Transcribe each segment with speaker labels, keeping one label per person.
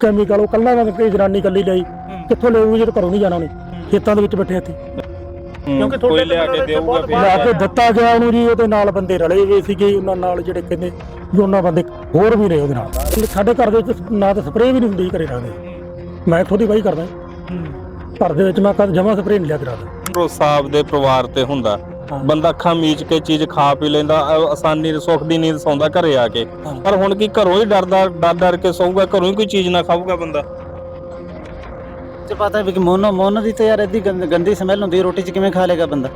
Speaker 1: Chemical ਉਹ ਕੱਲਾ ਨਾ ਕੋਈ ਜਨਾਨੀ ਕੱਲੀ ਲਈ। ਕਿੱਥੋਂ ਲੈਊਗੀ ਜਦੋਂ ਘਰੋਂ ਨਹੀਂ ਜਾਣਾ ਉਹਨੇ। ਖੇਤਾਂ ਦੇ ਵਿੱਚ ਬੈਠੇ ਇੱਥੇ।
Speaker 2: ਕਿਉਂਕਿ
Speaker 3: ਕੋਈ ਲਿਆ ਕੇ ਦੇਊਗਾ ਫਿਰ
Speaker 1: ਲਿਆ ਕੇ ਦਿੱਤਾ ਗਿਆ ਉਹਨੂੰ ਜੀ ਉਹਦੇ ਨਾਲ ਬੰਦੇ ਰਲੇ ਹੋਏ ਸੀਗੇ ਉਹਨਾਂ ਨਾਲ ਜਿਹੜੇ ਕਹਿੰਦੇ ਵੀ ਉਹਨਾਂ ਬੰਦੇ ਹੋਰ ਵੀ ਰਹੇ ਉਹਦੇ ਨਾਲ। ਸਾਡੇ ਘਰ ਦੇ ਵਿੱਚ ਨਾ ਤਾਂ ਸਪਰੇਅ ਵੀ ਨਹੀਂ ਹੁੰਦੀ ਘਰੇ ਰੱਖਦੇ ਮੈਂ ਹੀ ਵਾਹੀ ਕਰਦਾ। ਘਰ ਦੇ ਵਿੱਚ ਮੈਂ ਕਦ ਜਮਾ ਸਪਰੇਅ ਨਹੀਂ ਲਿਆ ਕੇ ਰੱਖਦਾ
Speaker 3: ਭਰੋਸਾ ਆਪਦੇ ਪਰਿਵਾਰ ਤੇ ਹੁੰਦਾ। ਬੰਦਾ ਅੱਖਾਂ ਮੀਚ ਕੇ ਚੀਜ਼ ਖਾ ਪੀ ਲੈਂਦਾ ਅ- ਆਸਾਨੀ ਨਾਲ ਸੁੱਖ ਦੀ ਨੀਂਦ ਸੌਂਦਾ ਘਰੇ ਆ ਕੇ। ਪਰ ਹੁਣ ਕੀ ਘਰੋਂ ਹੀ ਡਰਦਾ ਡਰ ਡਰ ਕੇ ਸੌਂਗਾ ਘਰੋਂ ਹੀ ਕੋਈ ਚੀਜ਼ ਨਾ ਖਾਊਗਾ ਬੰਦਾ।
Speaker 2: ਤੇ ਪਤਾ ਵੀ ਕਿ ਮੋਨੋ ਮੋਨੋ ਦੀ ਤਾਂ ਯਾਰ ਐਡੀ ਗੰਦ- ਗੰਦੀ ਸਮੈਲ ਹੁੰਦੀ ਹੈ ਰੋਟੀ 'ਚ ਕਿਵੇਂ ਖਾ ਲੇਗਾ ਬੰਦਾ?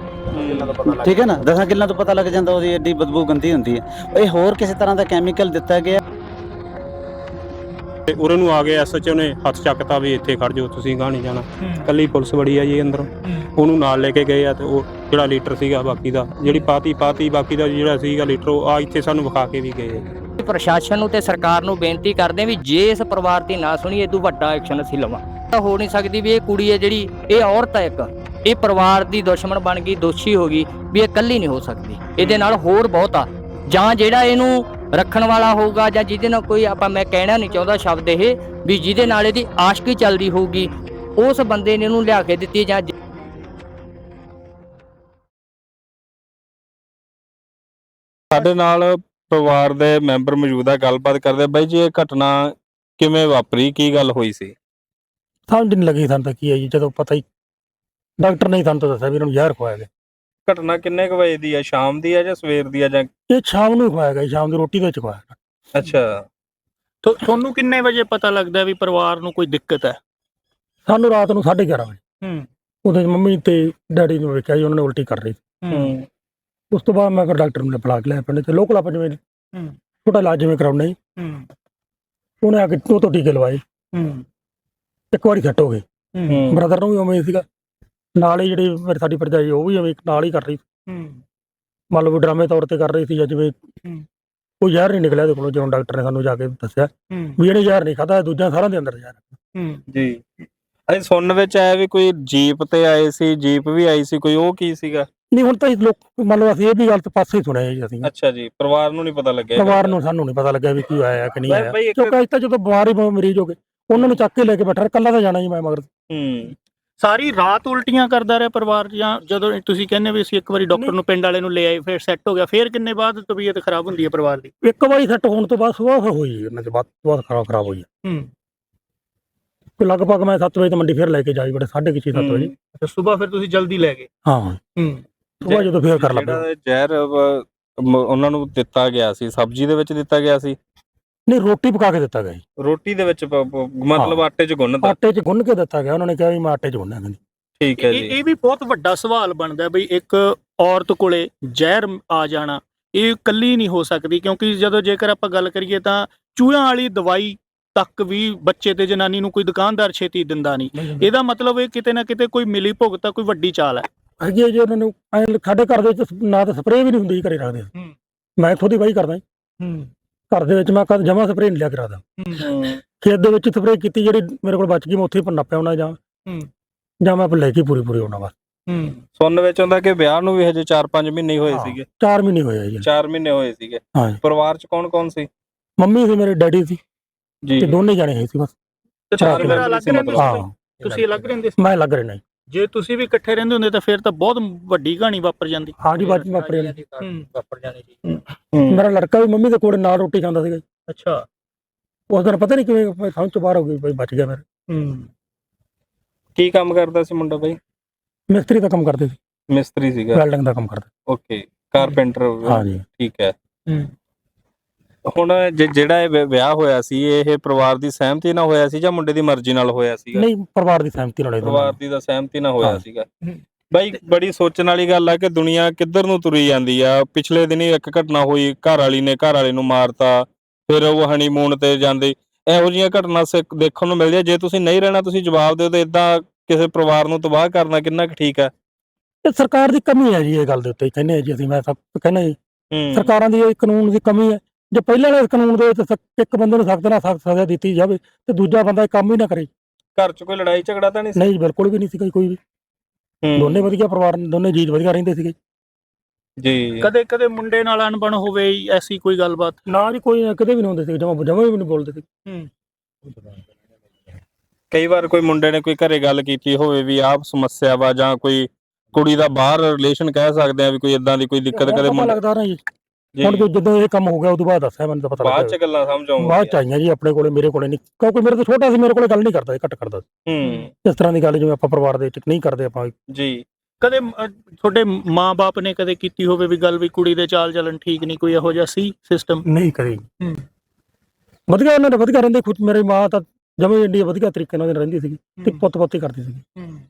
Speaker 2: ਠੀਕ ਹੈ ਨਾ? ਦਸਾਂ ਕਿੱਲਾਂ ਤੋਂ ਪਤਾ ਲੱਗ ਜਾਂਦਾ ਉਹਦੀ ਐਡੀ ਬਦਬੂ ਗੰਦੀ ਹੁੰਦੀ ਹੈ। ਇਹ ਹੋਰ ਕਿਸੇ ਤਰ੍ਹਾਂ ਦਾ ਕੈਮੀਕਲ ਦਿੱਤਾ ਗਿਆ?
Speaker 4: ਤੇ ਉਰੇ ਨੂੰ ਆ ਗਏ ਐਸਐਚਓ ਨੇ ਹੱਥ ਚੱਕਤਾ ਵੀ ਇੱਥੇ ਖੜ ਜਾਓ ਤੁਸੀਂ ਗਾਹ ਨਹੀਂ ਜਾਣਾ। ਕੱਲੀ ਪੁਲਿਸ ਬੜੀ ਆ ਜੀ ਅੰਦਰ। ਉਹਨੂੰ ਨਾਲ ਲੈ ਕੇ ਗਏ ਆ ਤੇ ਉਹ ਜਿਹੜਾ ਲੀਟਰ ਸੀਗਾ ਬਾਕੀ ਦਾ, ਜਿਹੜੀ ਪਾਤੀ ਪਾਤੀ ਬਾਕੀ ਦਾ ਜਿਹੜਾ ਸੀਗਾ ਲੀਟਰ, ਉਹ ਆ ਇੱਥੇ ਸਾਨੂੰ ਵਿਖਾ ਕੇ ਵੀ ਗਏ
Speaker 5: ਪ੍ਰਸ਼ਾਸਨ ਨੂੰ ਤੇ ਸਰਕਾਰ ਨੂੰ ਬੇਨਤੀ ਕਰਦੇ ਵੀ ਜੇ ਇਸ ਪਰਿਵਾਰ ਦੀ ਨਾ ਸੁਣੀ, ਇਹ ਤੋਂ ਵੱਡਾ ਐਕਸ਼ਨ ਅਸੀਂ ਲਵਾਂ। ਤਾਂ ਹੋ ਨਹੀਂ ਸਕਦੀ ਵੀ ਇਹ ਕੁੜੀ ਹੈ ਜਿਹੜੀ, ਇਹ ਔਰਤ ਹੈ ਇੱਕ, ਇਹ ਪਰਿਵਾਰ ਦੀ ਦੁਸ਼ਮਣ ਬਣ ਗਈ, ਦੋਸ਼ੀ ਹੋ ਗਈ, ਵੀ ਇਹ ਇਕੱਲੀ ਨਹੀਂ ਹੋ ਸਕਦੀ। ਇਹਦੇ ਨਾਲ ਹੋਰ ਬਹੁਤ ਆ। ਜਾਂ ਜਿਹੜਾ ਇਹਨੂੰ ਰੱਖਣ ਵਾਲਾ ਹੋਊਗਾ ਜਾਂ ਜਿਹਦੇ ਨਾਲ ਕੋਈ ਆਪਾਂ ਮੈਂ ਕਹਿਣਾ ਨਹੀਂ ਚਾਹੁੰਦਾ ਸ਼ਬਦ ਇਹ, ਵੀ ਜਿਹਦੇ ਨਾਲ ਇਹਦੀ ਆਸ਼ਕੀ ਚੱਲਦੀ ਹੋਊਗੀ, ਉਸ ਬੰਦੇ ਨੇ ਇਹਨੂੰ ਲਿਆ ਕੇ ਦਿੱਤੀ ਜਾਂ
Speaker 3: ਸਾਡੇ ਨਾਲ ਪਰਿਵਾਰ ਦੇ ਮੈਂਬਰ ਮੌਜੂਦ ਆ ਗੱਲਬਾਤ ਕਰਦੇ ਆ। ਬਾਈ ਜੀ ਇਹ ਘਟਨਾ ਕਿਵੇਂ ਵਾਪਰੀ? ਕੀ ਗੱਲ ਹੋਈ ਸੀ?
Speaker 1: ਸਮਝ ਨਹੀਂ ਲੱਗੀ ਸਾਨੂੰ ਤਾਂ ਕੀ ਹੈ ਜੀ। ਜਦੋਂ ਪਤਾ ਹੀ ਡਾਕਟਰ ਨੇ ਹੀ ਸਾਨੂੰ ਤਾਂ ਦੱਸਿਆ ਵੀ ਇਹਨਾਂ ਨੂੰ ਜ਼ਹਿਰ ਖਵਾਇਆ ਗਿਆ।
Speaker 3: ਘਟਨਾ ਕਿੰਨੇ ਕੁ ਵਜੇ ਦੀ ਆ? ਸ਼ਾਮ ਦੀ ਆ ਜਾਂ ਸਵੇਰ ਦੀ ਆ ਜਾਂ
Speaker 1: ਇਹ ਸ਼ਾਮ ਨੂੰ ਹੀ ਖਵਾਇਆ ਗਿਆ ਜੀ, ਸ਼ਾਮ ਦੀ ਰੋਟੀ ਦੇ ਵਿੱਚ ਖਵਾਇਆ ਗਿਆ।
Speaker 3: ਅੱਛਾ।
Speaker 6: ਤੁ- ਤੁਹਾਨੂੰ ਕਿੰਨੇ ਵਜੇ ਪਤਾ ਲੱਗਦਾ ਵੀ ਪਰਿਵਾਰ ਨੂੰ ਕੋਈ ਦਿੱਕਤ ਹੈ?
Speaker 1: ਸਾਨੂੰ ਰਾਤ ਨੂੰ 11:30 ਵਜੇ।
Speaker 6: ਹੂੰ।
Speaker 1: ਉਹਦੇ ਮੰਮੀ ਤੇ ਡੈਡੀ ਨੂੰ ਵੇਖਿਆ ਜੀ ਉਹਨਾਂ ਨੇ ਉਲਟੀ ਕਰ ਰਹੀ ਸੀ।
Speaker 3: ਹੂੰ।
Speaker 1: ਉਸ ਤੋਂ ਬਾਅਦ ਮੈਂ ਫਿਰ ਡਾਕਟਰ ਨੂੰ ਬੁਲਾ ਕੇ ਲਿਆ ਪਿੰਡ ਤੇ ਲੋਕਲ ਆਪਾਂ ਜਿਵੇਂ
Speaker 6: ਹੂੰ।
Speaker 1: ਛੋਟਾ ਇਲਾਜ ਜਿਵੇਂ ਕਰਾਉਣਾ ਜੀ।
Speaker 6: ਹੂੰ।
Speaker 1: ਉਹਨੇ ਆ ਕੇ ਦੋ ਤੋਂ ਟੀਕੇ ਲਵਾਏ।
Speaker 6: ਹੂੰ।
Speaker 1: ਇੱਕ ਵਾਰੀ ਸੈੱਟ ਹੋ ਗਏ।
Speaker 3: ਹੂੰ।
Speaker 1: ਬ੍ਰਦਰ ਨੂੰ ਵੀ ਉਵੇਂ ਹੀ ਸੀਗਾ। ਨਾਲ ਹੀ ਜਿਹੜੀ ਮੇਰੀ ਸਾਡੀ ਭਰਜਾਈ ਉਹ ਵੀ ਐਵੇਂ ਨਾਲ ਹੀ ਕਰ ਰਹੀ ਸੀ।
Speaker 6: ਹੂੰ।
Speaker 1: ਮੰਨ ਲਓ ਵੀ ਡਰਾਮੇ ਤੌਰ ਤੇ ਕਰ ਰਹੀ ਸੀ ਜਾਂ ਜਿਵੇਂ
Speaker 6: ਹੂੰ।
Speaker 1: ਕੋਈ ਜ਼ਹਿਰ ਨਹੀਂ ਨਿਕਲਿਆ ਉਹਦੇ ਕੋਲੋਂ ਜਦੋਂ ਡਾਕਟਰ ਨੇ ਸਾਨੂੰ ਜਾ ਕੇ ਦੱਸਿਆ।
Speaker 6: ਹੂੰ।
Speaker 1: ਵੀ ਇਹਨੇ ਜ਼ਹਿਰ ਨਹੀਂ ਖਾਦਾ ਦੂਜਾ ਸਾਰਿਆਂ ਦੇ ਅੰਦਰ ਜ਼ਹਿਰ ਹੈ।
Speaker 6: ਹੂੰ।
Speaker 3: ਜੀ। ਅਸੀਂ ਸੁਣਨ ਵਿੱਚ ਆਇਆ ਵੀ ਕੋਈ ਜੀਪ ਤੇ ਆਏ ਸੀ ਜੀਪ ਵੀ ਆਈ ਸੀ ਕੋਈ ਉਹ ਕੀ ਸੀਗਾ?
Speaker 1: ਨਹੀਂ ਹੁਣ ਤਾਂ ਇਹ ਲੋਕ ਮੰਨ ਲਓ ਅਸੀਂ ਇਹ ਵੀ ਗੱਲ ਤਾਂ ਪਾਸੇ ਹੀ ਸੁਣਿਆ ਜੀ ਅਸੀਂ।
Speaker 3: ਅੱਛਾ ਜੀ ਪਰਿਵਾਰ ਨੂੰ ਨਹੀਂ ਪਤਾ ਲੱਗਿਆ ਇਹ
Speaker 1: ਪਰਿਵਾਰ ਨੂੰ ਸਾਨੂੰ ਨਹੀਂ ਪਤਾ ਲੱਗਿਆ ਵੀ ਕੀ ਆਇਆ ਕਿ ਨਹੀਂ
Speaker 3: ਬਾਈ-
Speaker 1: ਆਇਆ
Speaker 3: ਬਾਈ ਇੱਕ-
Speaker 1: ਕਿਉਂਕਿ ਅੱਜ ਤਾਂ ਜਦੋਂ ਬਿਮਾਰੀ ਮਰੀਜ਼ ਹੋ ਗਏ ਉਹਨਾਂ ਨੂੰ ਚੱਕ ਕੇ ਲੈ ਕੇ ਬੈਠਾ ਕੱਲਾ ਤਾਂ ਜਾਣਾ ਹੀ ਮੈਂ ਮਗਰ।
Speaker 3: ਹੂੰ।
Speaker 6: ਸਾਰੀ ਰਾਤ ਉਲਟੀਆਂ ਕਰਦਾ ਰਿਹਾ ਪਰਿਵਾਰ ਜਾਂ ਜਦੋਂ ਤੁਸੀਂ ਕਹਿੰਦੇ ਵੀ ਅਸੀਂ ਇੱਕ ਵਾਰੀ ਡਾਕਟਰ ਨੂੰ ਪਿੰਡ ਵਾਲੇ ਨੂੰ ਲੈ ਆਏ ਫਿਰ ਸੈੱਟ ਹੋ ਗਿਆ ਫਿਰ ਕਿੰਨੇ ਬਾਅਦ ਤਬੀਅਤ ਖਰਾਬ ਹੁੰਦੀ ਹੈ ਪਰਿਵਾਰ ਦੀ?
Speaker 1: ਇੱਕ ਵਾਰੀ ਸੈੱਟ ਹੋਣ ਤੋਂ ਬਾਅਦ ਸੁਬਾਹ ਫਿਰ ਹੋਈ ਉਹਨਾਂ ਦੇ ਬਾਅਦ ਬਾਅਦ ਖਰਾਬ ਖਰਾਬ ਹੋਈ
Speaker 6: ਹੂੰ।
Speaker 1: ਕੋਈ ਲਗਭਗ ਮੈਂ 7 ਵਜੇ ਤੋਂ ਮੰਡੀ ਫਿਰ ਲੈ ਕੇ ਜਾਈ ਬੜੇ 6:30 7 ਵਜੇ।
Speaker 6: ਤੇ ਸਵੇਰ ਫਿਰ ਤੁਸੀਂ ਜਲਦੀ ਲੈ ਗਏ?
Speaker 1: ਹਾਂ।
Speaker 6: ਹੂੰ।
Speaker 1: ਸੁਬਾਹ ਜਦੋਂ ਫੇਰ ਕਰ ਲੱਗਾ
Speaker 3: ਜਿਹੜਾ ਜ਼ਹਿਰ ਅਹ, ਮ- ਉਹਨਾਂ ਨੂੰ ਦਿੱਤਾ ਗਿਆ ਸੀ ਸਬਜ਼ੀ ਦੇ ਵਿੱਚ ਦਿੱਤਾ ਗਿਆ ਸੀ?
Speaker 1: ਨਹੀਂ ਰੋਟੀ ਪਕਾ ਕੇ ਦਿੱਤਾ ਗਿਆ ਜੀ।
Speaker 3: ਰੋਟੀ ਦੇ ਵਿੱਚ ਪ- ਪ- ਮਤਲਬ ਆਟੇ 'ਚ ਗੁੰਨਤਾ
Speaker 1: ਆਟੇ 'ਚ ਗੁੰਨ ਕੇ ਦਿੱਤਾ ਗਿਆ ਉਹਨਾਂ ਨੇ ਕਿਹਾ ਵੀ ਮੈਂ ਆਟੇ 'ਚ ਗੁੰਨਿਆ ਕਹਿੰਦੀ।
Speaker 3: ਠੀਕ ਹੈ
Speaker 6: ਇਹ
Speaker 3: ਜੀ।
Speaker 6: ਇਹ ਵੀ ਬਹੁਤ ਵੱਡਾ ਸਵਾਲ ਬਣਦਾ ਬਈ ਇੱਕ ਔਰਤ ਕੋਲੇ ਜ਼ਹਿਰ ਆ ਜਾਣਾ ਇਹ ਇਕੱਲੀ ਨਹੀਂ ਹੋ ਸਕਦੀ ਕਿਉਂਕਿ ਜਦੋਂ ਜੇਕਰ ਆਪਾਂ ਗੱਲ ਕਰੀਏ ਤਾਂ ਚੂਹਿਆਂ ਵਾਲੀ ਦਵਾਈ ਤੱਕ ਵੀ ਬੱਚੇ ਤੇ ਜਨਾਨੀ ਨੂੰ ਕੋਈ ਦੁਕਾਨਦਾਰ ਛੇਤੀ ਦਿੰਦਾ ਨਹੀਂ। ਇਹਦਾ ਮਤਲਬ ਇਹ ਕਿਤੇ ਨਾ ਕਿਤੇ ਕੋਈ ਮਿਲੀ ਭੁਗਤਾ ਕੋਈ ਵੱਡੀ ਚਾਲ ਹੈ।
Speaker 1: ਹੈਗੀ ਜੀ ਉਹਨਾਂ ਨੂੰ ਐਂ ਸਾਡੇ ਘਰ ਦੇ ਵਿੱਚ ਨਾ ਤਾਂ ਸਪਰੇਅ ਵੀ ਨਹੀਂ ਹੁੰਦੀ ਘਰੇ ਰੱਖਦੇ
Speaker 6: ਹੂੰ।
Speaker 1: ਮੈਂ ਖੁਦ ਹੀ ਵਾਹੀ ਕਰਦਾ।
Speaker 6: ਹੂੰ।
Speaker 1: ਘਰ ਦੇ ਵਿੱਚ ਮੈਂ ਕਦ ਜਮਾ ਸਪਰੇਅ ਨਹੀਂ ਲਿਆ ਕੇ ਰੱਖਦਾ ਖੇਤ ਦੇ ਵਿੱਚ ਸਪਰੇਅ ਕੀਤੀ ਜਿਹੜੀ ਮੇਰੇ ਕੋਲ ਬਚ ਗਈ ਮੈਂ ਉੱਥੇ ਹੀ ਨੱਪਿਆ ਜਾਂ
Speaker 6: ਹੂੰ।
Speaker 1: ਜਾਂ ਮੈਂ ਲੈ ਕੇ ਪੂਰੀ ਪੂਰੀ ਬਸ।
Speaker 6: ਹੂੰ।
Speaker 3: ਸੁਣਨ ਵਿੱਚ ਆਉਂਦਾ ਕਿ ਵਿਆਹ ਨੂੰ ਵੀ ਹਜੇ 4-5 ਮਹੀਨੇ ਹੀ ਹੋਏ। ਸੀਗੇ।
Speaker 1: 4 ਮਹੀਨੇ ਹੋਏ ਜੀ।
Speaker 3: 4 ਮਹੀਨੇ ਹੋਏ ਸੀਗੇ। ਪਰਿਵਾਰ 'ਚ ਕੌਣ-ਕੌਣ ਸੀ?
Speaker 1: ਮੰਮੀ ਸੀ ਮੇਰੇ ਡੈਡੀ ਸੀ।
Speaker 3: ਜੀ।
Speaker 1: ਤੇ ਦੋਨੇ ਜਾਣੇ ਹੋਏ ਸੀ ਬਸ।
Speaker 6: ਤੇ
Speaker 3: ਚਾਰ
Speaker 6: ਤੁਸੀਂ
Speaker 3: ਮੈਂਬਰ
Speaker 6: ਅਲੱਗ ਰਹਿੰਦੇ ਸੀ ਤੁਸੀਂ ਅਲੱਗ ਰਹਿੰਦੇ ਸੀ?
Speaker 1: ਮੈਂ ਲੱਗ ਰਿਹਾ ਨਹੀਂ
Speaker 6: ਜੇ ਤੁਸੀਂ ਵੀ ਇਕੱਠੇ ਰਹਿੰਦੇ ਹੁੰਦੇ ਤਾਂ ਫਿਰ ਤਾਂ ਬਹੁਤ ਵੱਡੀ ਕਹਾਣੀ ਵਾਪਰ ਜਾਂਦੀ।
Speaker 1: ਹਾਂ ਜੀ ਬਾਜੀ ਵਾਪਰੇ
Speaker 6: ਹੂੰ।
Speaker 2: ਵਾਪਰ ਜਾਣੀ ਸੀ
Speaker 3: ਹੂੰ।
Speaker 1: ਮੇਰਾ ਲੜਕਾ ਵੀ ਮੰਮੀ ਦੇ ਕੋਲ ਨਾਲ ਰੋਟੀ ਖਾਂਦਾ ਸੀਗਾ ਜੀ।
Speaker 6: ਅੱਛਾ।
Speaker 1: ਉਸ ਦਿਨ ਪਤਾ ਨਹੀਂ ਕਿਵੇਂ ਮੈਂ ਸਮਝ ਤੋਂ ਬਾਹਰ ਹੋ ਗਈ ਬਈ ਬਚ ਗਿਆ ਮੇਰੇ।
Speaker 6: ਹੂੰ।
Speaker 3: ਕੀ ਕੰਮ ਕਰਦਾ ਸੀ ਮੁੰਡਾ ਬਾਈ?
Speaker 1: ਮਿਸਤਰੀ ਦਾ ਕੰਮ ਕਰਦੇ ਸੀ।
Speaker 3: ਮਿਸਤਰੀ ਸੀਗਾ।
Speaker 1: ਵੈਲਡਿੰਗ ਦਾ ਕੰਮ ਕਰਦੇ।
Speaker 3: ਓਕੇ। ਕਾਰਪੈਂਟਰ
Speaker 1: ਹਾਂ ਜੀ
Speaker 3: ਠੀਕ ਹੈ।
Speaker 6: ਹੂੰ।
Speaker 3: ਹੁਣ ਜਿ- ਜਿਹੜਾ ਇਹ ਵਿ- ਵਿਆਹ ਹੋਇਆ ਸੀ ਇਹ ਪਰਿਵਾਰ ਦੀ ਸਹਿਮਤੀ ਨਾਲ ਹੋਇਆ ਸੀ ਜਾਂ ਮੁੰਡੇ ਦੀ ਮਰਜ਼ੀ ਨਾਲ ਹੋਇਆ ਸੀਗਾ?
Speaker 1: ਨਹੀਂ ਪਰਿਵਾਰ ਦੀ ਸਹਿਮਤੀ ਨਾਲ ਦੋਨਾਂ
Speaker 3: ਪਰਿਵਾਰ
Speaker 1: ਦੀ।
Speaker 3: ਦੀ ਦਾ ਸਹਿਮਤੀ ਨਾਲ ਹੋਇਆ
Speaker 1: ਹਾਂ।
Speaker 3: ਸੀਗਾ।
Speaker 6: ਹੂੰ।
Speaker 3: ਬਾਈ ਬੜੀ ਸੋਚਣ ਵਾਲੀ ਗੱਲ ਆ ਕਿ ਦੁਨੀਆ ਕਿੱਧਰ ਨੂੰ ਤੁਰੀ ਜਾਂਦੀ ਆ। ਪਿਛਲੇ ਦਿਨੀ ਇੱਕ ਘਟਨਾ ਹੋਈ ਘਰ ਵਾਲੀ ਨੇ ਘਰ ਵਾਲੇ ਨੂੰ ਮਾਰਤਾ ਫਿਰ ਉਹ ਹਨੀਮੂਨ ਤੇ ਜਾਂਦੇ। ਇਹੋ ਜਿਹੀਆਂ ਘਟਨਾ ਸਿੱਖ- ਦੇਖਣ ਨੂੰ ਮਿਲਦੀਆਂ। ਜੇ ਤੁਸੀਂ ਨਹੀਂ ਰਹਿਣਾ ਤੁਸੀਂ ਜਵਾਬ ਦਿਓ ਤੇ ਇਦਾਂ ਕਿਸੇ ਪਰਿਵਾਰ ਨੂੰ ਤਬਾਹ ਕਰਨਾ ਕਿੰਨਾ ਕੁ ਠੀਕ ਆ?
Speaker 1: ਇਹ ਸਰਕਾਰ ਦੀ ਕਮੀ ਹੈ ਜੀ ਇਹ ਗੱਲ ਦੇ ਉੱਤੇ ਕਹਿੰਦੇ ਆ ਜੀ ਅਸੀਂ ਮੈਂ ਸਭ ਕਹਿੰਦਾ ਜੀ।
Speaker 3: ਹੂੰ।
Speaker 1: ਸਰਕਾਰਾਂ ਦੀ ਇਹ ਕਾਨੂੰਨ ਦੀ ਕਮੀ ਹੈ ਜੇ ਪਹਿਲੇ ਵਾਲੇ ਕਾਨੂੰਨ ਦੇ ਵਿੱਚ ਸਖ਼ਤ- ਇੱਕ ਬੰਦੇ ਨੂੰ ਸਖਤ ਨਾਲ ਸਖਤ ਸਜ਼ਾ ਦਿੱਤੀ ਜਾਵੇ ਤੇ ਦੂਜਾ ਬੰਦਾ ਇਹ ਕੰਮ ਹੀ ਨਾ ਕਰੇ।
Speaker 3: ਘਰ 'ਚ ਕੋਈ ਲੜਾਈ ਝਗੜਾ ਤਾਂ ਨਹੀਂ ਸੀ?
Speaker 1: ਨਹੀਂ ਬਿਲਕੁਲ ਵੀ ਨਹੀਂ ਸੀ ਕੋਈ ਵੀ।
Speaker 3: ਹੂੰ।
Speaker 1: ਦੋਨੇ ਵਧੀਆ ਪਰਿਵਾਰ ਨੇ, ਦੋਨੇ ਜੀਤ ਵਧੀਆ ਰਹਿੰਦੇ ਸੀਗੇ।
Speaker 3: ਜੀ।
Speaker 6: ਕਦੇ ਕਦੇ ਮੁੰਡੇ ਨਾਲ ਅਣਬਣ ਹੋਵੇ ਐਸੀ ਕੋਈ ਗੱਲਬਾਤ?
Speaker 1: ਨਾ ਜੀ ਕੋਈ ਕਦੇ ਵੀ ਨਹੀਂ ਹੁੰਦੇ ਸੀ ਜਮਾ ਜਮਾ ਵੀ ਨਹੀਂ ਬੋਲਦੇ ਸੀ
Speaker 6: ਹੂੰ।
Speaker 3: ਕਈ ਵਾਰ ਕੋਈ ਮੁੰਡੇ ਨੇ ਕੋਈ ਘਰੇ ਗੱਲ ਕੀਤੀ ਹੋਵੇ ਵੀ ਆਹ ਸਮੱਸਿਆ ਵਾ ਜਾਂ ਕੋਈ ਕੁੜੀ ਦਾ ਬਾਹਰ ਰਿਲੇਸ਼ਨ ਕਹਿ ਸਕਦੇ ਆ ਵੀ ਕੋਈ ਇਦਾਂ ਦੀ ਕੋਈ ਦਿੱਕਤ ਕਦੇ
Speaker 1: ਪਤਾ
Speaker 3: ਮੁੰਡੇ
Speaker 1: ਲੱਗਦਾ ਨਾ ਜੀ, ਹੁਣ ਜੋ ਜਦੋਂ ਇਹ ਕੰਮ ਹੋ ਗਿਆ ਉਦੋਂ ਬਾਅਦ ਦੱਸਿਆ ਮੈਨੂੰ ਤਾਂ ਪਤਾ
Speaker 3: ਬਾਅਦ ਚ ਗੱਲਾਂ ਸਮਝ ਆਉਂਦੀਆਂ।
Speaker 1: ਬਾਅਦ ਚ ਆਈਆਂ ਜੀ ਆਪਣੇ ਕੋਲੇ ਮੇਰੇ ਕੋਲੇ ਨਹੀਂ। ਕਿਉਂਕਿ ਮੇਰੇ ਤੋਂ ਛੋਟਾ ਸੀ ਮੇਰੇ ਕੋਲੇ ਗੱਲ ਨਹੀਂ ਕਰਦਾ ਸੀ, ਘੱਟ ਕਰਦਾ ਸੀ।
Speaker 3: ਹੂੰ।
Speaker 1: ਇਸ ਤਰ੍ਹਾਂ ਦੀ ਗੱਲ ਜਿਵੇਂ ਆਪਾਂ ਪਰਿਵਾਰ ਦੇ ਵਿੱਚ ਨਹੀਂ ਕਰਦੇ ਆਪਾਂ।
Speaker 3: ਜੀ।
Speaker 6: ਕਦੇ ਤੁਹਾਡੇ ਮਾਪੇ ਨੇ ਕਦੇ ਕੀਤੀ ਹੋਵੇ ਵੀ ਗੱਲ ਵੀ ਕੁੜੀ ਦੇ ਚਾਲ ਚੱਲਣ ਠੀਕ ਨਹੀਂ ਕੋਈ ਇਹੋ ਜਿਹਾ ਸੀ ਸਿਸਟਮ
Speaker 1: ਨਹੀਂ ਕਰੀ
Speaker 6: ਹੂੰ।
Speaker 1: ਵਧੀਆ ਉਹਨਾਂ ਨੇ ਵਧੀਆ ਰਹਿੰਦੇ ਖੁਦ। ਮੇਰੀ ਮਾਂ ਤਾਂ ਜਮੇ ਇੰਨੀ ਵਧੀਆ ਤਰੀਕੇ ਨਾਲ ਰਹਿੰਦੀ ਸੀਗੀ ਤੇ ਪੁੱਤ ਪੁੱਤ ਹੀ ਕਰਦੀ ਸੀਗੀ।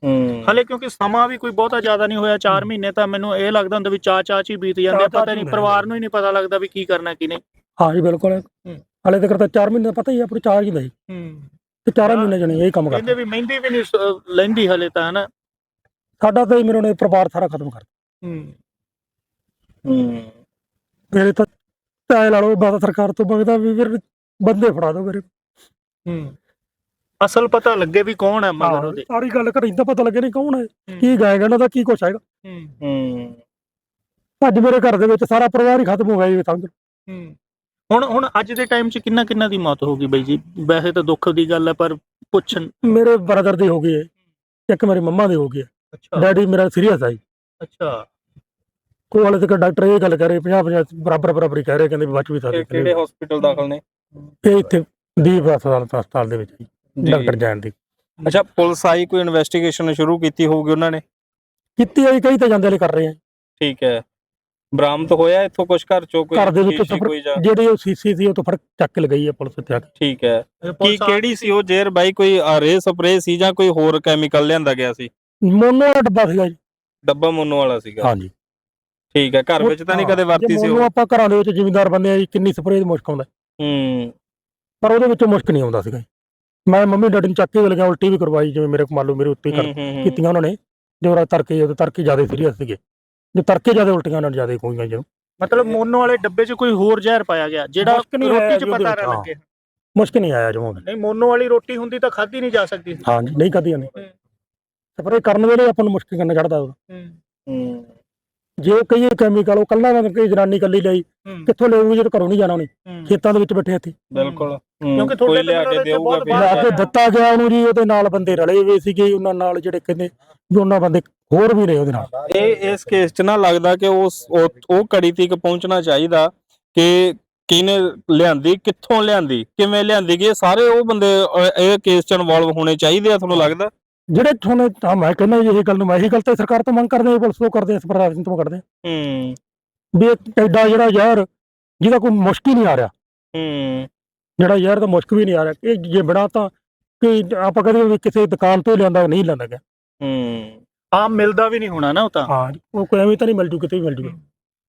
Speaker 3: ਹੂੰ।
Speaker 6: ਹਲੇ ਕਿਉਂਕਿ ਸਮਾਂ ਵੀ ਕੋਈ ਬਹੁਤਾ ਜ਼ਿਆਦਾ ਨਹੀਂ ਹੋਇਆ 4 ਮਹੀਨੇ ਤਾਂ ਮੈਨੂੰ ਇਹ ਲੱਗਦਾ ਹੁੰਦਾ ਵੀ ਚਾਹ ਚ ਹੀ ਬੀਤ ਜਾਂਦੇ ਆ, ਪਤਾ
Speaker 1: ਚ
Speaker 6: ਨਹੀਂ
Speaker 1: ਹੀ
Speaker 6: ਪਰਿਵਾਰ ਨੂੰ ਹੀ ਨਹੀਂ ਪਤਾ ਲੱਗਦਾ ਵੀ ਕੀ ਕਰਨਾ ਕੀ ਨਹੀਂ।
Speaker 1: ਹਾਂ ਜੀ ਬਿਲਕੁਲ। ਹਲੇ ਤੱਕ ਤਾਂ 4 ਮਹੀਨੇ ਦਾ ਪਤਾ ਹੀ ਆ ਆਪਣੀ ਚਾਰ ਹੀ ਦਾ ਜੀ ਤੇ 4 ਮਹੀਨੇ ਜਣੇ ਇਹ ਕੰਮ
Speaker 6: ਕਹਿੰਦੇ
Speaker 1: ਕਰਦੇ।
Speaker 6: ਵੀ ਮਹਿੰਦੀ ਵੀ ਨਹੀਂ ਸ- ਲੈਂਦੀ ਹਲੇ ਤਾਂ ਹਨਾ।
Speaker 1: ਸਾਡਾ ਤਾਂ ਮੇਰੇ ਨੇ ਪਰਿਵਾਰ ਸਾਰਾ ਖਤਮ ਕਰ
Speaker 3: ਹੂੰ।
Speaker 1: ਮੇਰੇ ਤਾਂ ਚਾਹੇ ਲਾ ਲਓ ਬਾਦ ਸਰਕਾਰ ਤੋਂ ਮੰਗਦਾ ਵੀ ਫਿਰ ਬੰਦੇ ਫੜਾ ਦਿਓ ਮੇਰੇ।
Speaker 6: ਅਸਲ ਪਤਾ ਲੱਗੇ ਵੀ ਕੌਣ ਹੈ ਮਗਰ ਉਹਦੇ।
Speaker 1: ਸਾਰੀ ਗੱਲ ਘਰੇ ਤਾਂ ਪਤਾ ਲੱਗੇ ਨਹੀਂ ਕੌਣ ਹੈ। ਕੀ ਗਾਏਗਾ ਇਹਨਾਂ ਦਾ ਕੀ ਕੁਛ ਹੈਗਾ।
Speaker 3: ਹੂੰ।
Speaker 1: ਅੱਜ ਮੇਰੇ ਘਰ ਦੇ ਵਿੱਚ ਸਾਰਾ ਪਰਿਵਾਰ ਹੀ ਖਤਮ ਹੋ ਗਿਆ ਜੀ ਸਮਝ
Speaker 6: ਹੁਣ ਹੁਣ ਅੱਜ ਦੇ ਟਾਈਮ 'ਚ ਕਿੰਨਾ ਕਿੰਨਾ ਦੀ ਮੌਤ ਹੋ ਗਈ ਬਾਈ ਜੀ? ਵੈਸੇ ਤਾਂ ਦੁੱਖ ਦੀ ਗੱਲ ਹੈ ਪਰ ਪੁੱਛਣ।
Speaker 1: ਮੇਰੇ ਬ੍ਰਦਰ ਦੀ ਹੋ ਗਈ ਹੈ। ਇੱਕ ਮੇਰੀ ਮੰਮਾ ਦੀ ਹੋ ਗਈ ਹੈ।
Speaker 6: ਅੱਛਾ।
Speaker 1: ਡੈਡੀ ਮੇਰਾ ਸੀਰੀਅਸ ਆ ਜੀ।
Speaker 6: ਅੱਛਾ।
Speaker 1: ਕੋਲ ਵਾਲੇ ਤੱਕ ਡਾਕਟਰ ਇਹ ਗੱਲ ਕਰ ਰਹੇ 50 50 ਬਰਾਬਰ ਬਰਾਬਰ ਹੀ ਕਹਿ ਰਹੇ ਕਹਿੰਦੇ ਬਚ ਵੀ ਸਕਦੇ
Speaker 3: ਕਿਹੜੇ ਹਸਪੀਟਲ ਦਾਖਲ ਨੇ?
Speaker 1: ਇਹ ਇੱਥੇ ਦੀਪ ਹਸਪਤਾਲ ਹਸਪਤਾਲ ਦੇ ਵਿੱਚ ਜੀ। ਡਾਕਟਰ ਜੈਨ ਦੀ।
Speaker 3: ਅੱਛਾ ਪੁਲਿਸ ਆਈ ਕੋਈ ਇਨਵੈਸਟੀਗੇਸ਼ਨ ਸ਼ੁਰੂ ਕੀਤੀ ਹੋਊਗੀ ਉਹਨਾਂ ਨੇ?
Speaker 1: ਕੀਤੀ ਹੈ ਜੀ, ਕਈ ਤਾਂ ਜਾਂਦੇ ਵਾਲੇ ਕਰ ਰਹੇ ਆ।
Speaker 3: ਠੀਕ ਹੈ। ਬਰਾਮਦ ਹੋਇਆ ਇੱਥੋਂ ਕੁਝ ਘਰ ਚੋਂ ਕੋਈ
Speaker 1: ਘਰ ਦੇ ਵਿੱਚ
Speaker 3: ਸ਼ੀਸ਼ੀ
Speaker 1: ਸਫਰ-
Speaker 3: ਕੋਈ ਜਾਂ
Speaker 1: ਜਿਹੜੀ ਉਹ ਸੀਸੀ ਸੀ ਉਹ ਤੋਂ ਫੜ ਚੱਕ ਕੇ ਲਗਾਈ ਹੈ ਪੁਲਿਸ ਇੱਥੇ ਆ ਕੇ।
Speaker 3: ਠੀਕ ਹੈ। ਕੀ ਕਿਹੜੀ ਸੀ ਉਹ ਜ਼ਹਿਰ ਬਾਈ? ਕੋਈ ਰੇ ਸਪਰੇ ਸੀ ਜਾਂ ਕੋਈ ਹੋਰ ਕੈਮੀਕਲ ਲਿਆਂਦਾ ਗਿਆ ਸੀ?
Speaker 1: ਮੋਨੋ ਵਾਲਾ ਡੱਬਾ ਸੀਗਾ ਜੀ।
Speaker 3: ਡੱਬਾ ਮੋਨੋ ਵਾਲਾ ਸੀਗਾ।
Speaker 1: ਹਾਂਜੀ।
Speaker 3: ਠੀਕ ਹੈ ਘਰ ਵਿੱਚ ਤਾਂ ਨਹੀਂ ਕਦੇ ਵਰਤੀ ਸੀ
Speaker 1: ਮੋਨੋ
Speaker 3: ਉਹ?
Speaker 1: ਆਪਾਂ ਘਰਾਂ ਦੇ ਵਿੱਚ ਜ਼ਿਮੀਂਦਾਰ ਬੰਦੇ ਆ ਜੀ ਕਿੰਨੀ ਸਪਰੇਅ ਦੀ ਮੁਸ਼ਕ ਆਉਂਦਾ।
Speaker 3: ਹੂੰ।
Speaker 1: ਪਰ ਉਹਦੇ ਵਿੱਚੋਂ ਮੁਸ਼ਕ ਨਹੀਂ ਆਉਂਦਾ ਸੀਗਾ ਜੀ। ਮੈਂ ਮੰਮੀ ਡੈਡੀ ਨੂੰ ਚੱਕ ਕੇ ਲਗਾ ਉਲਟੀ ਵੀ ਕਰਵਾਈ ਜਿਵੇਂ ਮੇਰੇ ਕੋਲ ਮੰਨ ਲਓ ਮੇਰੇ ਉੱਤੇ ਹੀ ਕਰ। ਕੀਤੀਆਂ ਉਹਨਾਂ ਨੇ ਜੋ ਰਾਤ ਤੜਕੇ ਜਦੋਂ ਤੜਕੇ ਜ਼ਿਆਦਾ ਸੀਰੀਅਸ ਸੀਗੇ। ਜੇ ਤੜਕੇ ਜ਼ਿਆਦਾ ਉਲਟੀਆਂ ਨਾਲ ਜ਼ਿਆਦਾ ਹੋਈਆਂ ਜਦੋਂ
Speaker 6: ਮਤਲਬ ਮੋਨੋ ਵਾਲੇ ਡੱਬੇ 'ਚ ਕੋਈ ਹੋਰ ਜ਼ਹਿਰ ਪਾਇਆ ਗਿਆ ਜਿਹੜਾ ਰੋਟੀ 'ਚ ਪਤਾ ਨਾ। ਲੱਗੇ।
Speaker 1: ਮੁਸ਼ਕ ਨਹੀਂ ਆਇਆ ਜਮਾਂ
Speaker 6: ਨਹੀਂ ਮੋਨੋ ਵਾਲੀ ਰੋਟੀ ਹੁੰਦੀ ਤਾਂ ਖਾਧੀ ਨਹੀਂ ਜਾ ਸਕਦੀ। ਸੀ
Speaker 1: ਹਾਂਜੀ ਨਹੀਂ ਕਦੀਆਂ ਨਹੀਂ
Speaker 6: ਹੂੰ।
Speaker 1: ਸਪਰੇਅ ਕਰਨ ਵੇਲੇ ਆਪਾਂ ਨੂੰ ਮੁਸ਼ਕ ਕਰਨਾ ਚੜਦਾ ਉਹਦਾ।
Speaker 3: ਹੂੰ।
Speaker 1: ਜੇ ਉਹ ਕਹੀਏ ਕੈਮੀਕਲ ਉਹ ਕੱਲਾ ਨਾ ਕੋਈ ਜਨਾਨੀ ਕੱਲੀ ਲਈ। ਕਿੱਥੋਂ ਲਿਆਊਗੀ ਜਦੋਂ ਘਰੋਂ ਨਹੀਂ ਜਾਣਾ ਉਹਨੇ। ਖੇਤਾਂ ਦੇ ਵਿੱਚ ਬੈਠੇ ਇੱਥੇ
Speaker 3: ਬਿਲਕੁਲ
Speaker 6: ਕਿਉਂਕਿ ਤੁਹਾਡੇ
Speaker 3: ਲਿਆ
Speaker 6: ਤਾਂ
Speaker 3: ਕੇ ਦੇਊਗਾ
Speaker 6: ਬਾਹਰ
Speaker 1: ਲਿਆ ਕੇ। ਦਿੱਤਾ ਗਿਆ ਉਹਨੂੰ ਜੀ ਉਹਦੇ ਨਾਲ ਬੰਦੇ ਰਲੇ ਹੋਏ ਸੀਗੇ ਉਹਨਾਂ ਨਾਲ ਜਿਹੜੇ ਕਹਿੰਦੇ ਵੀ ਉਹਨਾਂ ਬੰਦੇ ਹੋਰ ਵੀ ਰਹੇ ਉਹਦੇ ਨਾਲ
Speaker 3: ਇਹ ਇਸ ਕੇਸ 'ਚ ਨਾ ਲੱਗਦਾ ਕਿ ਉਸ ਉਹ ਉਹ ਕੜੀ ਤੱਕ ਪਹੁੰਚਣਾ ਚਾਹੀਦਾ ਕਿ ਕਿਹਨੇ ਲਿਆਂਦੀ ਕਿੱਥੋਂ ਲਿਆਂਦੀ ਕਿਵੇਂ ਲਿਆਂਦੀ ਗਈ ਸਾਰੇ ਉਹ ਬੰਦੇ ਇਹ ਕੇਸ 'ਚ ਇਨਵੋਲਵ ਹੋਣੇ ਚਾਹੀਦੇ ਆ ਤੁਹਾਨੂੰ ਲੱਗਦਾ
Speaker 1: ਜਿਹੜੇ ਤੁਹਾਨੂੰ ਤਾਂ ਮੈਂ ਕਹਿੰਦਾ ਜੀ ਇਹ ਗੱਲ ਨੂੰ ਮੈਂ ਇਹੀ ਗੱਲ ਤੇ ਸਰਕਾਰ ਤੋਂ ਮੰਗ ਕਰਦੇ ਹਾਂ ਪੁਲਿਸ ਤੋਂ ਕਰਦੇ ਹਾਂ ਪ੍ਰਸ਼ਾਸਨ ਤੋਂ ਕਰਦੇ ਹਾਂ।
Speaker 3: ਹੂੰ।
Speaker 1: ਵੀ ਇਹ ਐਡਾ ਜਿਹੜਾ ਜ਼ਹਿਰ ਜਿਹਦਾ ਕੋਈ ਮੁਸ਼ਕ ਹੀ ਨਹੀਂ ਆ ਰਿਹਾ।
Speaker 3: ਹੂੰ।
Speaker 1: ਜਿਹੜਾ ਜ਼ਹਿਰ ਦਾ ਮੁਸ਼ਕ ਵੀ ਨਹੀਂ ਆ ਰਿਹਾ। ਇਹ ਜੇ ਬਣਾ ਤਾਂ ਕਿ ਆਪਾਂ ਕਹਿੰਦੇ ਵੀ ਕਿਸੇ ਦੁਕਾਨ ਤੋਂ ਲਿਆਂਦਾ ਨਹੀਂ ਲਿਆਂਦਾ ਗਿਆ।
Speaker 3: ਹੂੰ।
Speaker 6: ਆਮ ਮਿਲਦਾ ਵੀ ਨਹੀਂ ਹੋਣਾ ਨਾ ਉਹ ਤਾਂ।
Speaker 1: ਹਾਂ ਉਹ ਕੋਈ ਐਵੇਂ ਤਾਂ ਨਹੀਂ ਮਿਲ ਜੂ ਕਿਤੇ ਵੀ ਮਿਲ ਜੂ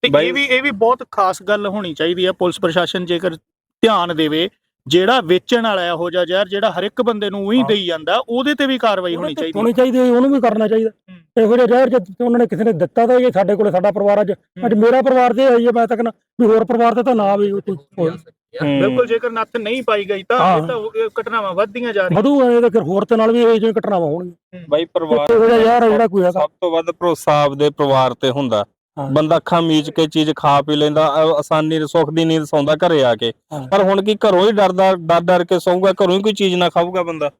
Speaker 6: ਤੇ ਇਹ ਵੀ ਇਹ ਵੀ ਬਹੁਤ ਖਾਸ ਗੱਲ ਹੋਣੀ ਚਾਹੀਦੀ ਹੈ ਪੁਲਿਸ ਪ੍ਰਸ਼ਾਸਨ ਜੇਕਰ ਧਿਆਨ ਦੇਵੇ ਜਿਹੜਾ ਵੇਚਣ ਵਾਲਾ ਇਹੋ ਜਿਹਾ ਜ਼ਹਿਰ ਜਿਹੜਾ ਹਰ ਇੱਕ ਬੰਦੇ ਨੂੰ ਉਹੀ। ਦੇਈ ਜਾਂਦਾ ਉਹਦੇ ਤੇ ਵੀ ਕਾਰਵਾਈ ਹੋਣੀ ਚਾਹੀਦੀ
Speaker 1: ਹੋਣੀ ਚਾਹੀਦੀ ਹੈ, ਉਹਨੂੰ ਵੀ ਕਰਨਾ ਚਾਹੀਦਾ। ਇਹੋ ਜਿਹਾ ਜ਼ਹਿਰ ਜੇ ਉਹਨਾਂ ਨੇ ਕਿਸੇ ਨੇ ਦਿੱਤਾ ਤਾਂ ਇਹ ਸਾਡੇ ਕੋਲੇ ਸਾਡਾ ਪਰਿਵਾਰ ਅੱਜ ਅੱਜ ਮੇਰਾ ਪਰਿਵਾਰ ਜੇ ਆਈ ਹੈ ਮੈਂ ਤਾਂ ਕਹਿੰਦਾ ਵੀ ਹੋਰ ਪਰਿਵਾਰ ਤੇ ਤਾਂ ਨਾ ਵੀ ਕੋਈ ਹੋਏ।
Speaker 6: ਬਿਲਕੁਲ ਜੇਕਰ ਨੱਥ ਨਹੀਂ ਪਾਈ ਗਈ ਤਾਂ
Speaker 1: ਹਾਂ।
Speaker 6: ਇਹ ਤਾਂ ਇਹ ਘਟਨਾਵਾਂ ਵੱਧਦੀਆਂ ਜਾ ਰਹੀਆਂ।
Speaker 1: ਵਧੂ ਐ ਤਾਂ ਫਿਰ ਹੋਰ ਤੇ ਨਾਲ ਵੀ ਇਹ ਜਿਹੀਆਂ ਘਟਨਾਵਾਂ ਹੋਣਗੀਆਂ।
Speaker 3: ਬਾਈ ਪਰਿਵਾਰ
Speaker 1: ਇਹੋ ਜਿਹਾ ਹੈ ਜਿਹੜਾ ਕੋਈ ਹੈਗਾ।
Speaker 3: ਸਭ ਤੋਂ ਵੱਧ ਭਰੋਸਾ ਆਪਦੇ ਪਰਿਵਾਰ ਤੇ ਹੁੰਦਾ। ਬੰਦਾ ਅੱਖਾਂ ਮੀਚ ਕੇ ਚੀਜ਼ ਖਾ ਪੀ ਲੈਂਦਾ ਅ- ਆਸਾਨੀ ਨਾਲ ਸੁੱਖ ਦੀ ਨੀਂਦ ਸੌਂਦਾ ਘਰੇ ਆ ਕੇ।
Speaker 1: ਹਾਂ।
Speaker 3: ਪਰ ਹੁਣ ਕੀ ਘਰੋਂ ਹੀ ਡਰਦਾ ਡਰ ਡਰ ਕੇ ਸੌਂਗਾ ਘਰੋਂ ਹੀ ਕੋਈ ਚੀਜ਼ ਨਾ ਖਾਊਗਾ ਬੰਦਾ।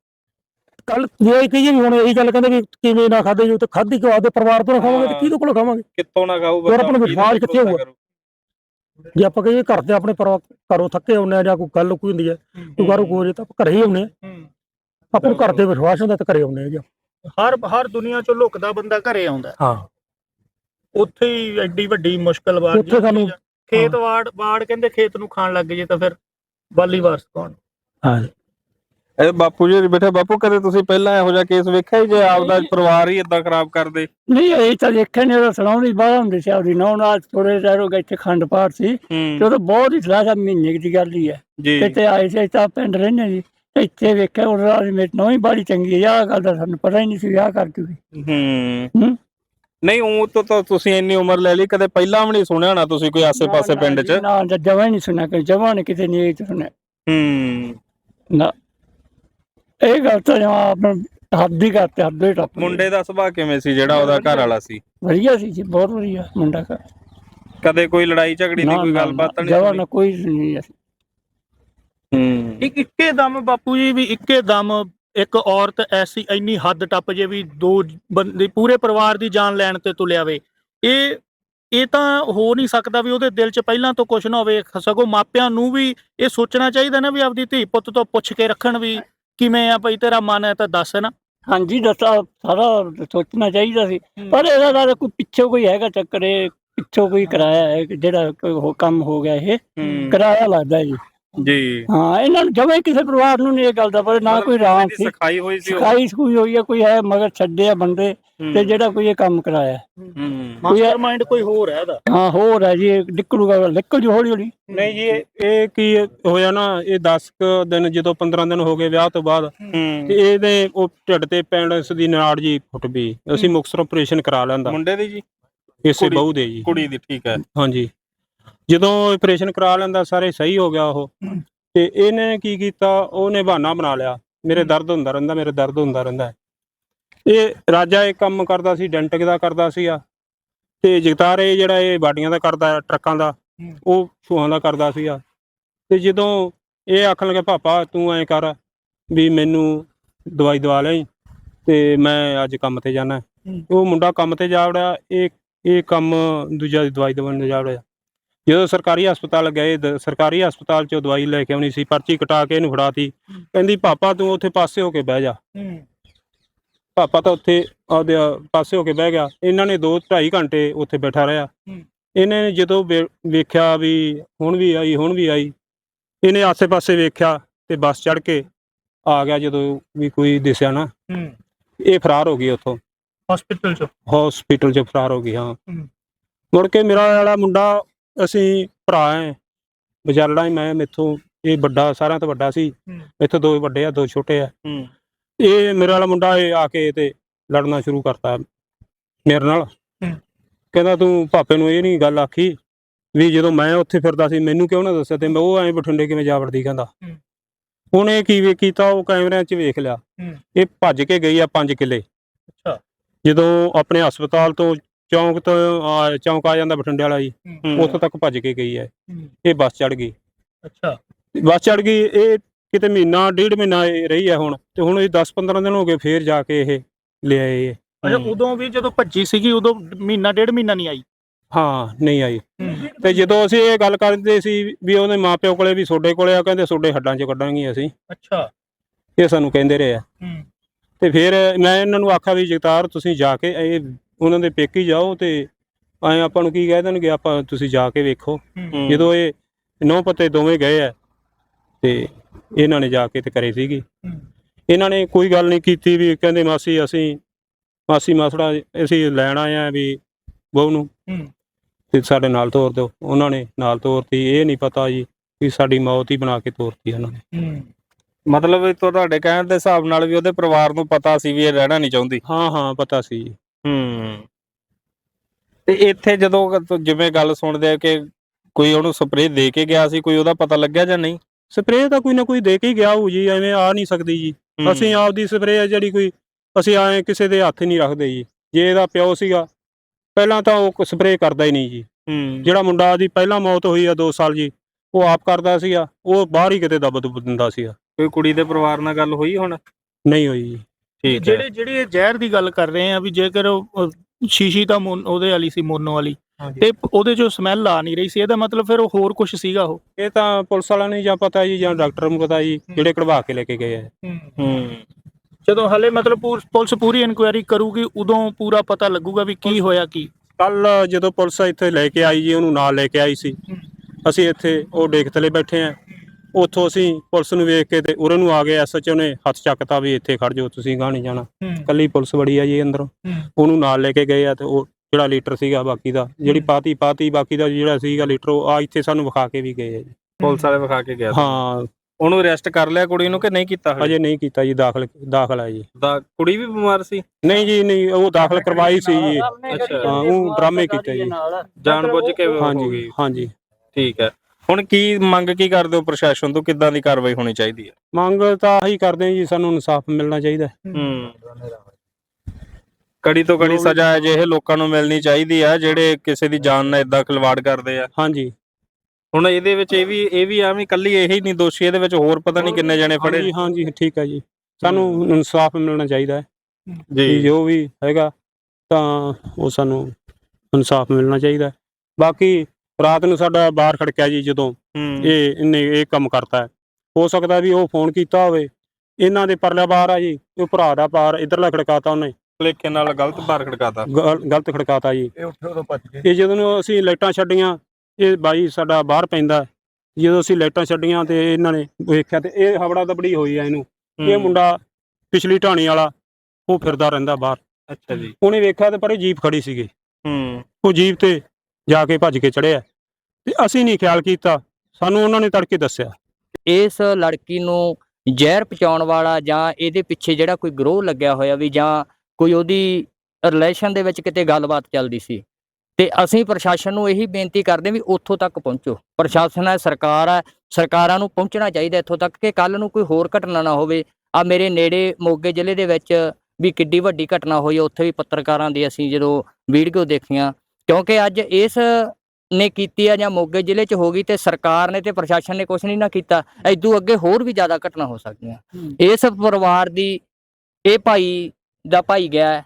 Speaker 1: ਕੱਲ ਜੇ ਇਹ ਕਹੀਏ ਵੀ ਹੁਣ ਇਹੀ ਗੱਲ ਕਹਿੰਦੇ ਵੀ ਕਿਵੇਂ ਨਾ ਖਾਦੇ ਜੋ ਤੇ ਖਾਦੀ ਕਿਉਂ ਆਪਦੇ ਪਰਿਵਾਰ ਤੋਂ ਨਾ ਖਾਵਾਂਗੇ ਤੇ ਕਿਹਦੇ ਕੋਲੋਂ ਖਾਵਾਂਗੇ?
Speaker 3: ਕਿੱਥੋਂ ਨਾ ਖਾਊ
Speaker 1: ਹੋਰ ਆਪਾਂ ਨੂੰ
Speaker 3: ਕਿਹਦੇ
Speaker 1: ਵਿਸ਼ਵਾਸ ਕਿੱਥੇ
Speaker 3: ਭਰੋਸਾ
Speaker 1: ਹੋਊਗਾ?
Speaker 3: ਕਰੂ?
Speaker 1: ਜੇ ਆਪਾਂ ਕਹੀਏ ਘਰ ਦੇ ਆਪਣੇ ਪਰਿਵਾਰ ਘਰੋਂ ਥੱਕੇ ਹੁੰਨੇ ਆ ਜਾਂ ਕੋਈ ਗੱਲ ਕੋਈ ਹੁੰਦੀ ਹੈ ਕੋਈ ਘਰੋਂ ਕੋਈ ਹੋ ਜੇ ਤਾਂ ਆਪਾਂ ਘਰੇ ਹੀ ਹੁੰਨੇ ਆ। ਆਪਾਂ ਨੂੰ ਘਰ ਦੇ ਵਿਸ਼ਵਾਸ ਹੁੰਦਾ ਤਾਂ ਘਰੇ ਹੁੰਨੇ ਆ ਜੀ
Speaker 6: ਹਰ ਹਰ ਦੁਨੀਆ ਚੋਂ ਲੁਕਦਾ ਬੰਦਾ ਘਰੇ ਆਉਂਦਾ।
Speaker 1: ਹਾਂ।
Speaker 6: ਉੱਥੇ ਹੀ ਐਡੀ ਵੱਡੀ ਮੁਸ਼ਕਲ ਵਾਰ
Speaker 1: ਉੱਥੇ ਸਾਨੂੰ
Speaker 6: ਖੇਤ ਵਾੜ ਵਾੜ ਕਹਿੰਦੇ ਖੇਤ ਨੂੰ ਖਾਣ ਲੱਗ ਜੇ ਤਾਂ ਫਿਰ ਬਾਲੀ ਵਾਰਸ ਕੌਣ
Speaker 1: ਹਾਂ
Speaker 3: ਇਹ ਬਾਪੂ ਜੀ ਬੈਠੇ ਬਾਪੂ ਕਦੇ ਤੁਸੀਂ ਪਹਿਲਾਂ ਇਹੋ ਜਿਹਾ ਕੇਸ ਵੇਖਿਆ ਹੀ ਜੇ ਆਪਦਾ ਪਰਿਵਾਰ ਹੀ ਇਦਾਂ ਖਰਾਬ ਕਰਦੇ?
Speaker 7: ਨਹੀਂ ਇਹ ਤਾਂ ਦੇਖਿਆ ਨਹੀਂ ਉਹ ਸੁਣਾਉਂਦੀ ਬਾਹਰ ਹੁੰਦੀ ਸੀ ਆਪਦੀ ਨੌ ਨਾਲ ਥੋੜੇ ਰਹਿ ਗਏ ਇੱਥੇ ਖੰਡ ਪਾਠ ਸੀ। ਤੇ
Speaker 3: ਹੂੰ।
Speaker 7: ਉਹ ਤਾਂ ਬਹੁਤ ਹੀ ਸਲਾਹ ਮਹੀਨੇ ਕੁ ਦੀ ਗੱਲ ਹੀ ਹੈ।
Speaker 3: ਜੀ।
Speaker 7: ਤੇ ਤੇ ਆਏ ਸੀ ਤਾਂ ਪਿੰਡ ਰਹਿੰਦੇ ਜੀ ਤੇ ਇੱਥੇ ਵੇਖਿਆ ਉਹ ਰਾਜ ਮੇਰੀ ਨੌਂ ਹੀ ਬਾੜੀ ਚੰਗੀ ਹੈ ਆਹ ਗੱਲ ਦਾ ਸਾਨੂੰ ਪਤਾ ਹੀ ਨਹੀਂ ਸੀ ਆਹ ਕਰ
Speaker 3: ਹੂੰ।
Speaker 7: ਹੂੰ।
Speaker 3: ਨਹੀਂ ਉਹ ਤਾਂ ਤਾਂ ਤੁਸੀਂ ਇੰਨੀ ਉਮਰ ਲੈ ਲਈ ਕਦੇ ਪਹਿਲਾਂ ਵੀ ਨਹੀਂ ਸੁਣਿਆ ਹੋਣਾ ਤੁਸੀਂ ਕੋਈ ਆਸੇ-ਪਾਸੇ ਪਿੰਡ 'ਚ?
Speaker 7: ਨਾ ਜਮਾ ਹੀ ਨਹੀਂ ਸੁਣਿਆ ਕਿ ਜਮਾ ਨੇ ਕਿਤੇ ਨਹੀਂ ਇਹ ਸੁਣਿਆ।
Speaker 3: ਹੂੰ।
Speaker 7: ਨਾ। ਇਹ ਗੱਲ ਤਾਂ ਜਮਾ ਆਪਣਾ ਹੱਦ ਹੀ ਕਰਤੇ ਹੱਦ ਹੀ ਟੱਪ।
Speaker 3: ਮੁੰਡੇ ਦਾ ਸੁਭਾਅ ਕਿਵੇਂ ਸੀ ਜਿਹੜਾ ਉਹਦਾ ਘਰ ਵਾਲਾ ਸੀ?
Speaker 7: ਵਧੀਆ ਸੀ ਜੀ ਬਹੁਤ ਵਧੀਆ ਮੁੰਡਾ ਘਰ।
Speaker 3: ਕਦੇ ਕੋਈ ਲੜਾਈ ਝਗੜੀ ਦੀ ਕੋਈ ਗੱਲਬਾਤ ਤਾਂ
Speaker 7: ਜਮਾ
Speaker 3: ਨਹੀਂ
Speaker 7: ਨਾ ਕੋਈ ਨਹੀਂ।
Speaker 3: ਹੂੰ।
Speaker 6: ਇੱਕ ਇੱਕੇ ਦਮ ਬਾਪੂ ਜੀ ਵੀ ਇੱਕੇ ਦਮ ਇੱਕ ਔਰਤ ਐਸੀ ਇੰਨੀ ਹੱਦ ਟੱਪ ਜੇ ਵੀ ਦੋ ਬੰਦੇ ਪੂਰੇ ਪਰਿਵਾਰ ਦੀ ਜਾਨ ਲੈਣ ਤੇ ਤੁਲਿਆ ਵੇ। ਇਹ ਇਹ ਤਾਂ ਹੋ ਨਹੀਂ ਸਕਦਾ ਵੀ ਉਹਦੇ ਦਿਲ 'ਚ ਪਹਿਲਾਂ ਤੋਂ ਕੁਝ ਨਾ ਹੋਵੇ ਸਗੋਂ ਮਾਪਿਆਂ ਨੂੰ ਵੀ ਇਹ ਸੋਚਣਾ ਚਾਹੀਦਾ ਨਾ ਵੀ ਆਪਦੀ ਧੀ ਪੁੱਤ ਤੋਂ ਪੁੱਛ ਕੇ ਰੱਖਣ ਵੀ ਕਿਵੇਂ ਆ ਭਾਈ ਤੇਰਾ ਮਨ ਹੈ ਤਾਂ ਦੱਸ ਨਾ।
Speaker 7: ਹਾਂਜੀ ਦੱਸਾ ਸਾਰਾ ਸੋਚਣਾ ਚਾਹੀਦਾ ਸੀ। ਪਰ ਇਹਦਾ ਤਾਂ ਕੋਈ ਪਿੱਛੋਂ ਕੋਈ ਹੈਗਾ ਚੱਕਰ ਇਹ ਪਿੱਛੋਂ ਕੋਈ ਕਰਾਇਆ ਹੈ ਜਿਹੜਾ ਕੰਮ ਹੋ ਗਿਆ ਇਹ ਕਰਾਇਆ ਲੱਗਦਾ ਜੀ।
Speaker 3: ਜੀ।
Speaker 7: ਹਾਂ ਇਹਨਾਂ ਨੂੰ ਜਵੇਂ ਕਿਸੇ ਪਰਿਵਾਰ ਨੂੰ ਨਹੀਂ ਇਹ ਗੱਲ ਦਾ ਪਰ ਨਾ ਕੋਈ ਰਾਮ ਸੀ।
Speaker 3: ਸਿਖਾਈ ਹੋਈ ਸੀ।
Speaker 7: ਸਿਖਾਈ ਸਕੂਈ ਹੋਈ ਹੈ ਕੋਈ ਹੈ ਮਗਰ ਛੱਡੇ ਆ ਬੰਦੇ। ਤੇ ਜਿਹੜਾ ਕੋਈ ਇਹ ਕੰਮ ਕਰਾਇਆ।
Speaker 3: ਹੂੰ।
Speaker 6: ਮਾਸਟਰ ਮਾਈਂਡ ਕੋਈ ਹੋਰ ਹੈ ਇਹਦਾ?
Speaker 7: ਹਾਂ ਹੋਰ ਹੈ ਜੀ ਇਹ ਨਿਕਲੂਗਾ ਨਿਕਲ ਜੂ ਹੌਲੀ ਹੌਲੀ
Speaker 4: ਨਹੀਂ ਜੀ ਇਹ- ਇਹ ਕੀ ਹੋਇਆ ਨਾ ਇਹ 10 ਕੁ ਦਿਨ ਜਦੋਂ 15 ਦਿਨ ਹੋ ਗਏ ਵਿਆਹ ਤੋਂ ਬਾਅਦ ਤੇ ਇਹਦੇ ਉਹ ਢਿੱਡ ਤੇ ਪੈਂਡਸ ਦੀ ਨਾੜ ਜੀ ਫੁੱਟ ਪਈ ਅਸੀਂ ਮੁਕਸਰ ਆਪਰੇਸ਼ਨ ਕਰਾ ਲੈਂਦਾ।
Speaker 3: ਮੁੰਡੇ ਦੀ ਜੀ?
Speaker 4: ਇਸੇ
Speaker 3: ਕੁੜੀ-
Speaker 4: ਬਹੂ ਦੇ ਜੀ।
Speaker 3: ਕੁੜੀ ਦੀ ਠੀਕ ਹੈ।
Speaker 4: ਹਾਂਜੀ। ਜਦੋਂ ਆਪਰੇਸ਼ਨ ਕਰਾ ਲੈਂਦਾ ਸਾਰੇ ਸਹੀ ਹੋ ਗਿਆ ਉਹ। ਤੇ ਇਹਨੇ ਕੀ ਕੀਤਾ? ਉਹਨੇ ਬਹਾਨਾ ਬਣਾ ਲਿਆ। ਮੇਰੇ ਦਰਦ ਹੁੰਦਾ ਰਹਿੰਦਾ ਮੇਰੇ ਦਰਦ ਹੁੰਦਾ ਰਹਿੰਦਾ। ਇਹ ਰਾਜਾ ਇਹ ਕੰਮ ਕਰਦਾ ਸੀ ਡੈਂਟਿਕ ਦਾ ਕਰਦਾ ਸੀਗਾ। ਤੇ ਜਗਤਾਰ ਇਹ ਜਿਹੜਾ ਇਹ ਬਾਡੀਆਂ ਦਾ ਕਰਦਾ ਟਰੱਕਾਂ ਦਾ ਉਹ ਛੂਹਾਂ ਦਾ ਕਰਦਾ ਸੀਗਾ। ਤੇ ਜਦੋਂ ਇਹ ਆਖਣ ਲੱਗਾ ਪਾਪਾ ਤੂੰ ਐਂ ਕਰ ਵੀ ਮੈਨੂੰ ਦਵਾਈ ਦਵਾ ਲਈ ਤੇ ਮੈਂ ਅੱਜ ਕੰਮ ਤੇ ਜਾਣਾ। ਉਹ ਮੁੰਡਾ ਕੰਮ ਤੇ ਜਾ ਵੜਿਆ ਇਹ ਇਹ ਕੰਮ ਦੂਜਾ ਦੀ ਦਵਾਈ ਦਵਾਉਣ ਜਾ ਵੜਿਆ। ਜਦੋਂ ਸਰਕਾਰੀ ਹਸਪਤਾਲ ਗਏ ਦ- ਸਰਕਾਰੀ ਹਸਪਤਾਲ ਚੋਂ ਦਵਾਈ ਲੈ ਕੇ ਆਉਣੀ ਸੀ ਪਰਚੀ ਕਟਾ ਕੇ ਇਹਨੂੰ ਫੜਾਤੀ। ਕਹਿੰਦੀ ਪਾਪਾ ਤੂੰ ਉੱਥੇ ਪਾਸੇ ਹੋ ਕੇ ਬਹਿ ਜਾ। ਪਾਪਾ ਤਾਂ ਉੱਥੇ ਆਪਦੇ ਪਾਸੇ ਹੋ ਕੇ ਬਹਿ ਗਿਆ। ਇਹਨਾਂ ਨੇ 2 2.5 ਘੰਟੇ ਉੱਥੇ ਬੈਠਾ ਰਿਹਾ। ਇਹਨੇ ਜਦੋਂ ਵੇ- ਵੇਖਿਆ ਵੀ ਹੁਣ ਵੀ ਆਈ ਹੁਣ ਵੀ ਆਈ ਇਹਨੇ ਆਸੇ-ਪਾਸੇ ਵੇਖਿਆ ਤੇ ਬੱਸ ਚੜ ਕੇ ਆ ਗਿਆ ਜਦੋਂ ਵੀ ਕੋਈ ਦਿਸਿਆ ਨਾ। ਇਹ ਫਰਾਰ ਹੋ ਗਈ ਉੱਥੋਂ।
Speaker 6: ਹਸਪੀਟਲ 'ਚ?
Speaker 4: ਹਸਪੀਟਲ 'ਚ ਫਰਾਰ ਹੋ ਗਈ ਹਾਂ।
Speaker 6: ਹੂੰ।
Speaker 4: ਮੁੜ ਕੇ ਮੇਰਾ ਵਾਲਾ ਮੁੰਡਾ ਅਸੀਂ ਭਰਾ ਐ ਬਜਾਲੜਾ ਹੀ ਮੈਂ ਮੇਥੋਂ ਇਹ ਵੱਡਾ ਸਾਰਿਆਂ ਤੋਂ ਵੱਡਾ ਸੀ।
Speaker 6: ਹੂੰ।
Speaker 4: ਇੱਥੋਂ ਦੋ ਵੱਡੇ ਆ ਦੋ ਛੋਟੇ ਆ।
Speaker 3: ਹੂੰ।
Speaker 4: ਇਹ ਮੇਰੇ ਵਾਲਾ ਮੁੰਡਾ ਇਹ ਆ ਕੇ ਤੇ ਲੜਨਾ ਸ਼ੁਰੂ ਕਰਤਾ ਮੇਰੇ ਨਾਲ। ਕਹਿੰਦਾ ਤੂੰ ਪਾਪੇ ਨੂੰ ਇਹ ਨਹੀਂ ਗੱਲ ਆਖੀ ਵੀ ਜਦੋਂ ਮੈਂ ਉੱਥੇ ਫਿਰਦਾ ਸੀ ਮੈਨੂੰ ਕਿਉਂ ਨਾ ਦੱਸਿਆ ਤੇ ਮੈਂ ਉਹ ਐਂ ਬਠਿੰਡੇ ਕਿਵੇਂ ਜਾ ਵੜਦੀ? ਕਹਿੰਦਾ।
Speaker 6: ਹੂੰ।
Speaker 4: ਉਹਨੇ ਕੀ ਵੇ ਕੀਤਾ ਉਹ ਕੈਮਰਿਆਂ 'ਚ ਵੇਖ ਲਿਆ।
Speaker 6: ਹੂੰ।
Speaker 4: ਇਹ ਭੱਜ ਕੇ ਗਈ ਆ 5 ਕਿੱਲੇ।
Speaker 6: ਅੱਛਾ।
Speaker 4: ਜਦੋਂ ਆਪਣੇ ਹਸਪਤਾਲ ਤੋਂ ਚੌਂਕ ਤੋਂ ਆ- ਚੌਂਕ ਆ ਜਾਂਦਾ ਬਠਿੰਡੇ ਵਾਲਾ ਜੀ।
Speaker 3: ਹੂੰ।
Speaker 4: ਉੱਥੋਂ ਤੱਕ ਭੱਜ ਕੇ ਗਈ ਹੈ।
Speaker 6: ਹੂੰ।
Speaker 4: ਇਹ ਬੱਸ ਚੜ ਗਈ।
Speaker 6: ਅੱਛਾ।
Speaker 4: ਬੱਸ ਚੜ ਗਈ ਇਹ ਕਿਤੇ ਮਹੀਨਾ ਡੇਢ ਮਹੀਨਾ ਇਹ ਰਹੀ ਹੈ ਹੁਣ। ਤੇ ਹੁਣ ਇਹ 10 15 ਦਿਨ ਹੋ ਗਏ ਫੇਰ ਜਾ ਕੇ ਇਹ ਲੈ ਆਏ ਇਹ।
Speaker 6: ਅੱਛਾ ਉਦੋਂ ਵੀ ਜਦੋਂ ਭੱਜੀ ਸੀਗੀ ਉਦੋਂ ਮਹੀਨਾ ਡੇਢ ਮਹੀਨਾ ਨਹੀਂ ਆਈ?
Speaker 4: ਹਾਂ ਨਹੀਂ ਆਈ। ਤੇ ਜਦੋਂ ਅਸੀਂ ਇਹ ਗੱਲ ਕਰਦੇ ਸੀ ਵੀ ਉਹਦੇ ਮਾਪਿਓ ਕੋਲੇ ਵੀ ਤੁਹਾਡੇ ਕੋਲੇ ਆ ਕਹਿੰਦੇ ਤੁਹਾਡੇ ਹੱਡਾਂ 'ਚ ਕੱਢਾਂਗੇ ਅਸੀਂ।
Speaker 6: ਅੱਛਾ।
Speaker 4: ਇਹ ਸਾਨੂੰ ਕਹਿੰਦੇ ਰਹੇ ਆ।
Speaker 6: ਹੂੰ।
Speaker 4: ਤੇ ਫਿਰ ਮੈਂ ਇਹਨਾਂ ਨੂੰ ਆਖਿਆ ਵੀ ਜਗਤਾਰ ਤੁਸੀਂ ਜਾ ਕੇ ਇਹ ਉਹਨਾਂ ਦੇ ਪੇਕੀ ਜਾਓ ਤੇ ਐ ਆਪਾਂ ਨੂੰ ਕੀ ਕਹਿ ਦੇਣਗੇ ਆਪਾਂ ਤੁਸੀਂ ਜਾ ਕੇ ਵੇਖੋ। ਜਦੋਂ ਇਹ ਨੌ ਪਤੇ ਦੋਵੇਂ ਗਏ ਆ ਤੇ ਇਹਨਾਂ ਨੇ ਜਾ ਕੇ ਤੇ ਕਰੇ ਸੀਗੀ। ਇਹਨਾਂ ਨੇ ਕੋਈ ਗੱਲ ਨਹੀਂ ਕੀਤੀ ਵੀ ਕਹਿੰਦੇ ਮਾਸੀ ਅਸੀਂ ਮਾਸੀ ਮਾਸੜਾ ਅਸੀਂ ਲੈਣ ਆਏ ਆ ਵੀ ਬਹੂ ਨੂੰ। ਤੇ ਸਾਡੇ ਨਾਲ ਤੋਰ ਦਿਓ। ਉਹਨਾਂ ਨੇ ਨਾਲ ਤੋਰਤੀ। ਇਹ ਨਹੀਂ ਪਤਾ ਜੀ ਵੀ ਸਾਡੀ ਮੌਤ ਹੀ ਬਣਾ ਕੇ ਤੋਰਤੀ ਉਹਨਾਂ ਨੇ।
Speaker 3: ਮਤਲਬ ਤੁਹਾਡੇ ਕਹਿਣ ਦੇ ਹਿਸਾਬ ਨਾਲ ਵੀ ਉਹਦੇ ਪਰਿਵਾਰ ਨੂੰ ਪਤਾ ਸੀ ਵੀ ਇਹ ਰਹਿਣਾ ਨਹੀਂ ਚਾਹੁੰਦੀ।
Speaker 4: ਹਾਂ ਹਾਂ ਪਤਾ ਸੀ ਜੀ।
Speaker 3: ਹੂੰ ਤੇ ਇੱਥੇ ਜਦੋਂ ਕ- ਜਿਵੇਂ ਗੱਲ ਸੁਣਦੇ ਆ ਕਿ ਕੋਈ ਉਹਨੂੰ ਸਪਰੇਅ ਦੇ ਕੇ ਗਿਆ ਸੀ ਕੋਈ ਉਹਦਾ ਪਤਾ ਲੱਗਿਆ ਜਾਂ ਨਹੀਂ?
Speaker 4: ਸਪਰੇਅ ਤਾਂ ਕੋਈ ਨਾ ਕੋਈ ਦੇ ਕੇ ਹੀ ਗਿਆ ਹੋਊ ਜੀ ਐਵੇਂ ਆ ਨਹੀਂ ਸਕਦੀ ਜੀ।
Speaker 3: ਹੂੰ।
Speaker 4: ਅਸੀਂ ਆਪਦੀ ਸਪਰੇਅ ਆ ਜਿਹੜੀ ਕੋਈ ਅਸੀਂ ਐ ਕਿਸੇ ਦੇ ਹੱਥ ਨਹੀਂ ਰੱਖਦੇ ਜੀ। ਜੇ ਇਹਦਾ ਪਿਓ ਸੀਗਾ ਪਹਿਲਾਂ ਤਾਂ ਉਹ ਸਪਰੇਅ ਕਰਦਾ ਹੀ ਨਹੀਂ ਜੀ।
Speaker 3: ਹੂੰ।
Speaker 4: ਜਿਹੜਾ ਮੁੰਡਾ ਦੀ ਪਹਿਲਾਂ ਮੌਤ ਹੋਈ ਆ 2 ਸਾਲ ਜੀ ਉਹ ਆਪ ਕਰਦਾ ਸੀਗਾ ਉਹ ਬਾਹਰ ਹੀ ਕਿਤੇ ਦੱਬ ਦੁੱਬ ਦਿੰਦਾ ਸੀਗਾ।
Speaker 3: ਕੋਈ ਕੁੜੀ ਦੇ ਪਰਿਵਾਰ ਨਾਲ ਗੱਲ ਹੋਈ ਹੁਣ?
Speaker 4: ਨਹੀਂ ਹੋਈ ਜੀ।
Speaker 3: ਠੀਕ ਹੈ।
Speaker 6: ਜਿਹੜੇ ਜਿਹੜੀ ਜ਼ਹਿਰ ਦੀ ਗੱਲ ਕਰ ਰਹੇ ਆ ਵੀ ਜੇਕਰ ਉਹ- ਸ਼ੀਸ਼ੀ ਤਾਂ ਮੋਨ- ਉਹਦੇ ਵਾਲੀ ਸੀ ਮੋਨੋ ਵਾਲੀ ਤੇ ਉਹਦੇ ਚੋਂ ਸਮੈਲ ਆ ਨਹੀਂ ਰਹੀ ਸੀ ਇਹਦਾ ਮਤਲਬ ਫਿਰ ਉਹ ਹੋਰ ਕੁਝ ਸੀਗਾ ਉਹ?
Speaker 4: ਇਹ ਤਾਂ ਪੁਲਿਸ ਵਾਲਿਆਂ ਨੂੰ ਜਾਂ ਪਤਾ ਜੀ ਜਾਂ ਡਾਕਟਰ ਨੂੰ ਪਤਾ ਜੀ ਜਿਹੜੇ ਕਢਵਾ ਕੇ ਲੈ ਕੇ ਗਏ ਆ।
Speaker 3: ਹੂੰ।
Speaker 6: ਜਦੋਂ ਹਲੇ ਮਤਲਬ ਪੂਰ- ਪੁਲਿਸ ਪੂਰੀ ਇਨਕੁਆਇਰੀ ਕਰੂਗੀ ਉਦੋਂ ਪੂਰਾ ਪਤਾ ਲੱਗੂਗਾ ਵੀ ਕੀ ਹੋਇਆ ਕੀ?
Speaker 4: ਕੱਲ ਜਦੋਂ ਪੁਲਿਸ ਇੱਥੇ ਲੈ ਕੇ ਆਈ ਜੀ ਉਹਨੂੰ ਨਾਲ ਲੈ ਕੇ ਆਈ ਸੀ। ਅਸੀਂ ਇੱਥੇ ਉਹ ਡੇਕ ਥਲੇ ਬੈਠੇ ਆ। ਉੱਥੋਂ ਅਸੀਂ ਪੁਲਿਸ ਨੂੰ ਵੇਖ ਕੇ ਤੇ ਉਰੇ ਨੂੰ ਆ ਗਏ ਐਸਐਚਓ ਨੇ ਹੱਥ ਚੱਕਤਾ ਵੀ ਇੱਥੇ ਖੜ ਜਾਓ ਤੁਸੀਂ ਗਾਹ ਨਹੀਂ ਜਾਣਾ। ਕੱਲੀ ਪੁਲਿਸ ਬੜੀ ਆ ਜੀ ਅੰਦਰੋਂ। ਉਹਨੂੰ ਨਾਲ ਲੈ ਕੇ ਗਏ ਆ ਤੇ ਉਹ ਜਿਹੜਾ ਲੀਟਰ ਸੀਗਾ ਬਾਕੀ ਦਾ ਜਿਹੜੀ ਪਾਤੀ ਪਾਤੀ ਬਾਕੀ ਦਾ ਜਿਹੜਾ ਸੀਗਾ ਲੀਟਰ ਉਹ ਆ ਇੱਥੇ ਸਾਨੂੰ ਵਿਖਾ ਕੇ ਵੀ ਗਏ ਆ ਜੀ।
Speaker 3: ਪੁਲਿਸ ਵਾਲੇ ਵਿਖਾ ਕੇ ਗਿਆ। ਸੀ।
Speaker 4: ਹਾਂ।
Speaker 3: ਉਹਨੂੰ ਅਰੈਸਟ ਕਰ ਲਿਆ ਕੁੜੀ ਨੂੰ ਕਿ ਨਹੀਂ ਕੀਤਾ ਹਜੇ?
Speaker 4: ਨਹੀਂ ਕੀਤਾ ਜੀ ਦਾਖਲ ਦਾਖਲ ਹੈ ਜੀ।
Speaker 3: ਦਾ ਕੁੜੀ ਵੀ ਬਿਮਾਰ ਸੀ?
Speaker 4: ਨਹੀਂ ਜੀ ਨਹੀਂ ਉਹ ਦਾਖਲ ਕਰਵਾਈ ਸੀ ਜੀ।
Speaker 3: ਅੱਛਾ।
Speaker 4: ਹਾਂ ਉਹ ਡਰਾਮੇ ਕੀਤੇ ਜੀ
Speaker 3: ਜਾਣ ਬੁੱਝ ਕੇ ਹੋ
Speaker 4: ਹਾਂਜੀ
Speaker 3: ਗਈ।
Speaker 4: ਹਾਂਜੀ
Speaker 3: ਠੀਕ ਹੈ। ਹੁਣ ਕੀ ਮੰਗ ਕੀ ਕਰਦੇ ਹੋ ਪ੍ਰਸ਼ਾਸਨ ਤੋਂ? ਕਿੱਦਾਂ ਦੀ ਕਾਰਵਾਈ ਹੋਣੀ ਚਾਹੀਦੀ ਹੈ?
Speaker 4: ਮੰਗ ਤਾਂ ਆਹੀ ਕਰਦੇ ਹਾਂ ਜੀ ਸਾਨੂੰ ਇਨਸਾਫ ਮਿਲਣਾ ਚਾਹੀਦਾ ਹੈ।
Speaker 3: ਹੂੰ। ਕੜੀ ਤੋਂ ਕੜੀ ਸਜ਼ਾ ਹੈ ਜੇ ਇਹ ਲੋਕਾਂ ਨੂੰ ਮਿਲਣੀ ਚਾਹੀਦੀ ਆ ਜਿਹੜੇ ਕਿਸੇ ਦੀ ਜਾਨ ਨਾਲ ਇਦਾਂ ਖਿਲਵਾੜ ਕਰਦੇ ਆ।
Speaker 4: ਹਾਂਜੀ।
Speaker 3: ਹੁਣ ਇਹਦੇ ਵਿੱਚ ਇਹ ਵੀ ਇਹ ਵੀ ਆ ਵੀ ਕੱਲੀ ਇਹੀ ਨਹੀਂ ਦੋਸ਼ੀ ਇਹਦੇ ਵਿੱਚ ਹੋਰ ਪਤਾ ਨਹੀਂ ਕਿੰਨੇ ਜਣੇ ਫੜੇ
Speaker 4: ਹਾਂਜੀ ਹਾਂਜੀ ਠੀਕ ਹੈ ਜੀ। ਸਾਨੂੰ ਇਨਸਾਫ ਮਿਲਣਾ ਚਾਹੀਦਾ ਹੈ।
Speaker 3: ਜੀ।
Speaker 4: ਜੋ ਵੀ ਹੈਗਾ ਤਾਂ ਉਹ ਸਾਨੂੰ ਇਨਸਾਫ ਮਿਲਣਾ ਚਾਹੀਦਾ ਹੈ। ਬਾਕੀ ਰਾਤ ਨੂੰ ਸਾਡਾ ਬਾਹਰ ਖੜਕਿਆ ਜੀ ਜਦੋਂ
Speaker 3: ਹੂੰ।
Speaker 4: ਇਹ ਇਹਨੇ ਇਹ ਕੰਮ ਕਰਤਾ ਹੈ। ਹੋ ਸਕਦਾ ਵੀ ਉਹ ਫੋਨ ਕੀਤਾ ਹੋਵੇ। ਇਹਨਾਂ ਦੇ ਪਰਲਾ ਬਾਹਰ ਆ ਜੀ ਉਹ ਭਰਾ ਦਾ ਬਾਹਰ ਇਧਰਲਾ ਖੜਕਾਤਾ ਉਹਨੇ।
Speaker 3: ਭਲੇਖੇ ਨਾਲ ਗਲਤ ਬਾਰ ਖੜਕਾਤਾ।
Speaker 4: ਗਲ- ਗਲਤ ਖੜਕਾਤਾ ਜੀ।
Speaker 1: ਇਹ ਉੱਥੇ ਉਦੋਂ ਭੱਜ ਗਏ।
Speaker 4: ਇਹ ਜਦੋਂ ਨੂੰ ਅਸੀਂ ਲਾਈਟਾਂ ਛੱਡੀਆਂ ਇਹ ਬਾਈ ਸਾਡਾ ਬਾਹਰ ਪੈਂਦਾ ਜਦੋਂ ਅਸੀਂ ਲਾਈਟਾਂ ਛੱਡੀਆਂ ਤੇ ਇਹਨਾਂ ਨੇ ਵੇਖਿਆ ਤੇ ਇਹ ਹਵੜਾ ਦਬੜੀ ਹੋਈ ਆ ਇਹਨੂੰ। ਇਹ ਮੁੰਡਾ ਪਿਛਲੀ ਢਾਣੀ ਵਾਲਾ ਉਹ ਫਿਰਦਾ ਰਹਿੰਦਾ ਬਾਹਰ।
Speaker 3: ਅੱਛਾ ਜੀ।
Speaker 4: ਉਹਨੇ ਵੇਖਿਆ ਤੇ ਪਰੇ ਜੀਪ ਖੜੀ ਸੀਗੀ।
Speaker 3: ਹੂੰ।
Speaker 4: ਉਹ ਜੀਪ ਤੇ ਜਾ ਕੇ ਭੱਜ ਕੇ ਚੜਿਆ ਤੇ ਅਸੀਂ ਨਹੀਂ ਖਿਆਲ ਕੀਤਾ। ਸਾਨੂੰ ਉਹਨਾਂ ਨੇ ਤੜਕੇ ਦੱਸਿਆ।
Speaker 5: ਇਸ ਲੜਕੀ ਨੂੰ ਜ਼ਹਿਰ ਪਹੁੰਚਾਉਣ ਵਾਲਾ ਜਾਂ ਇਹਦੇ ਪਿੱਛੇ ਜਿਹੜਾ ਕੋਈ ਗਰੋਹ ਲੱਗਿਆ ਹੋਇਆ ਵੀ ਜਾਂ ਕੋਈ ਉਹਦੀ ਰਿਲੇਸ਼ਨ ਦੇ ਵਿੱਚ ਕਿਤੇ ਗੱਲਬਾਤ ਚੱਲਦੀ ਸੀ। ਤੇ ਅਸੀਂ ਪ੍ਰਸ਼ਾਸਨ ਨੂੰ ਇਹੀ ਬੇਨਤੀ ਕਰਦੇ ਵੀ ਉੱਥੋਂ ਤੱਕ ਪਹੁੰਚੋ। ਪ੍ਰਸ਼ਾਸਨ ਹੈ, ਸਰਕਾਰ ਹੈ, ਸਰਕਾਰਾਂ ਨੂੰ ਪਹੁੰਚਣਾ ਚਾਹੀਦਾ ਇੱਥੋਂ ਤੱਕ ਕਿ ਕੱਲ ਨੂੰ ਕੋਈ ਹੋਰ ਘਟਨਾ ਨਾ ਹੋਵੇ। ਆ ਮੇਰੇ ਨੇੜੇ ਮੋਗੇ ਜ਼ਿਲ੍ਹੇ ਦੇ ਵਿੱਚ ਵੀ ਕਿੱਡੀ ਵੱਡੀ ਘਟਨਾ ਹੋਈ ਉੱਥੇ ਵੀ ਪੱਤਰਕਾਰਾਂ ਦੀ ਅਸੀਂ ਜਦੋਂ ਵੀਡੀਓ ਦੇਖੀਆਂ ਕਿਉਂਕਿ ਅੱਜ ਇਸ ਨੇ ਕੀਤੀ ਆ ਜਾਂ ਮੋਗੇ ਜ਼ਿਲ੍ਹੇ 'ਚ ਹੋ ਗਈ ਤੇ ਸਰਕਾਰ ਨੇ ਤੇ ਪ੍ਰਸ਼ਾਸਨ ਨੇ ਕੁਝ ਨਹੀਂ ਨਾ ਕੀਤਾ ਐਦੂ ਅੱਗੇ ਹੋਰ ਵੀ ਜ਼ਿਆਦਾ ਘਟਨਾ ਹੋ ਸਕਦੀਆਂ। ਇਸ ਪਰਿਵਾਰ ਦੀ ਇਹ ਭਾਈ ਦਾ ਭਾਈ ਗਿਆ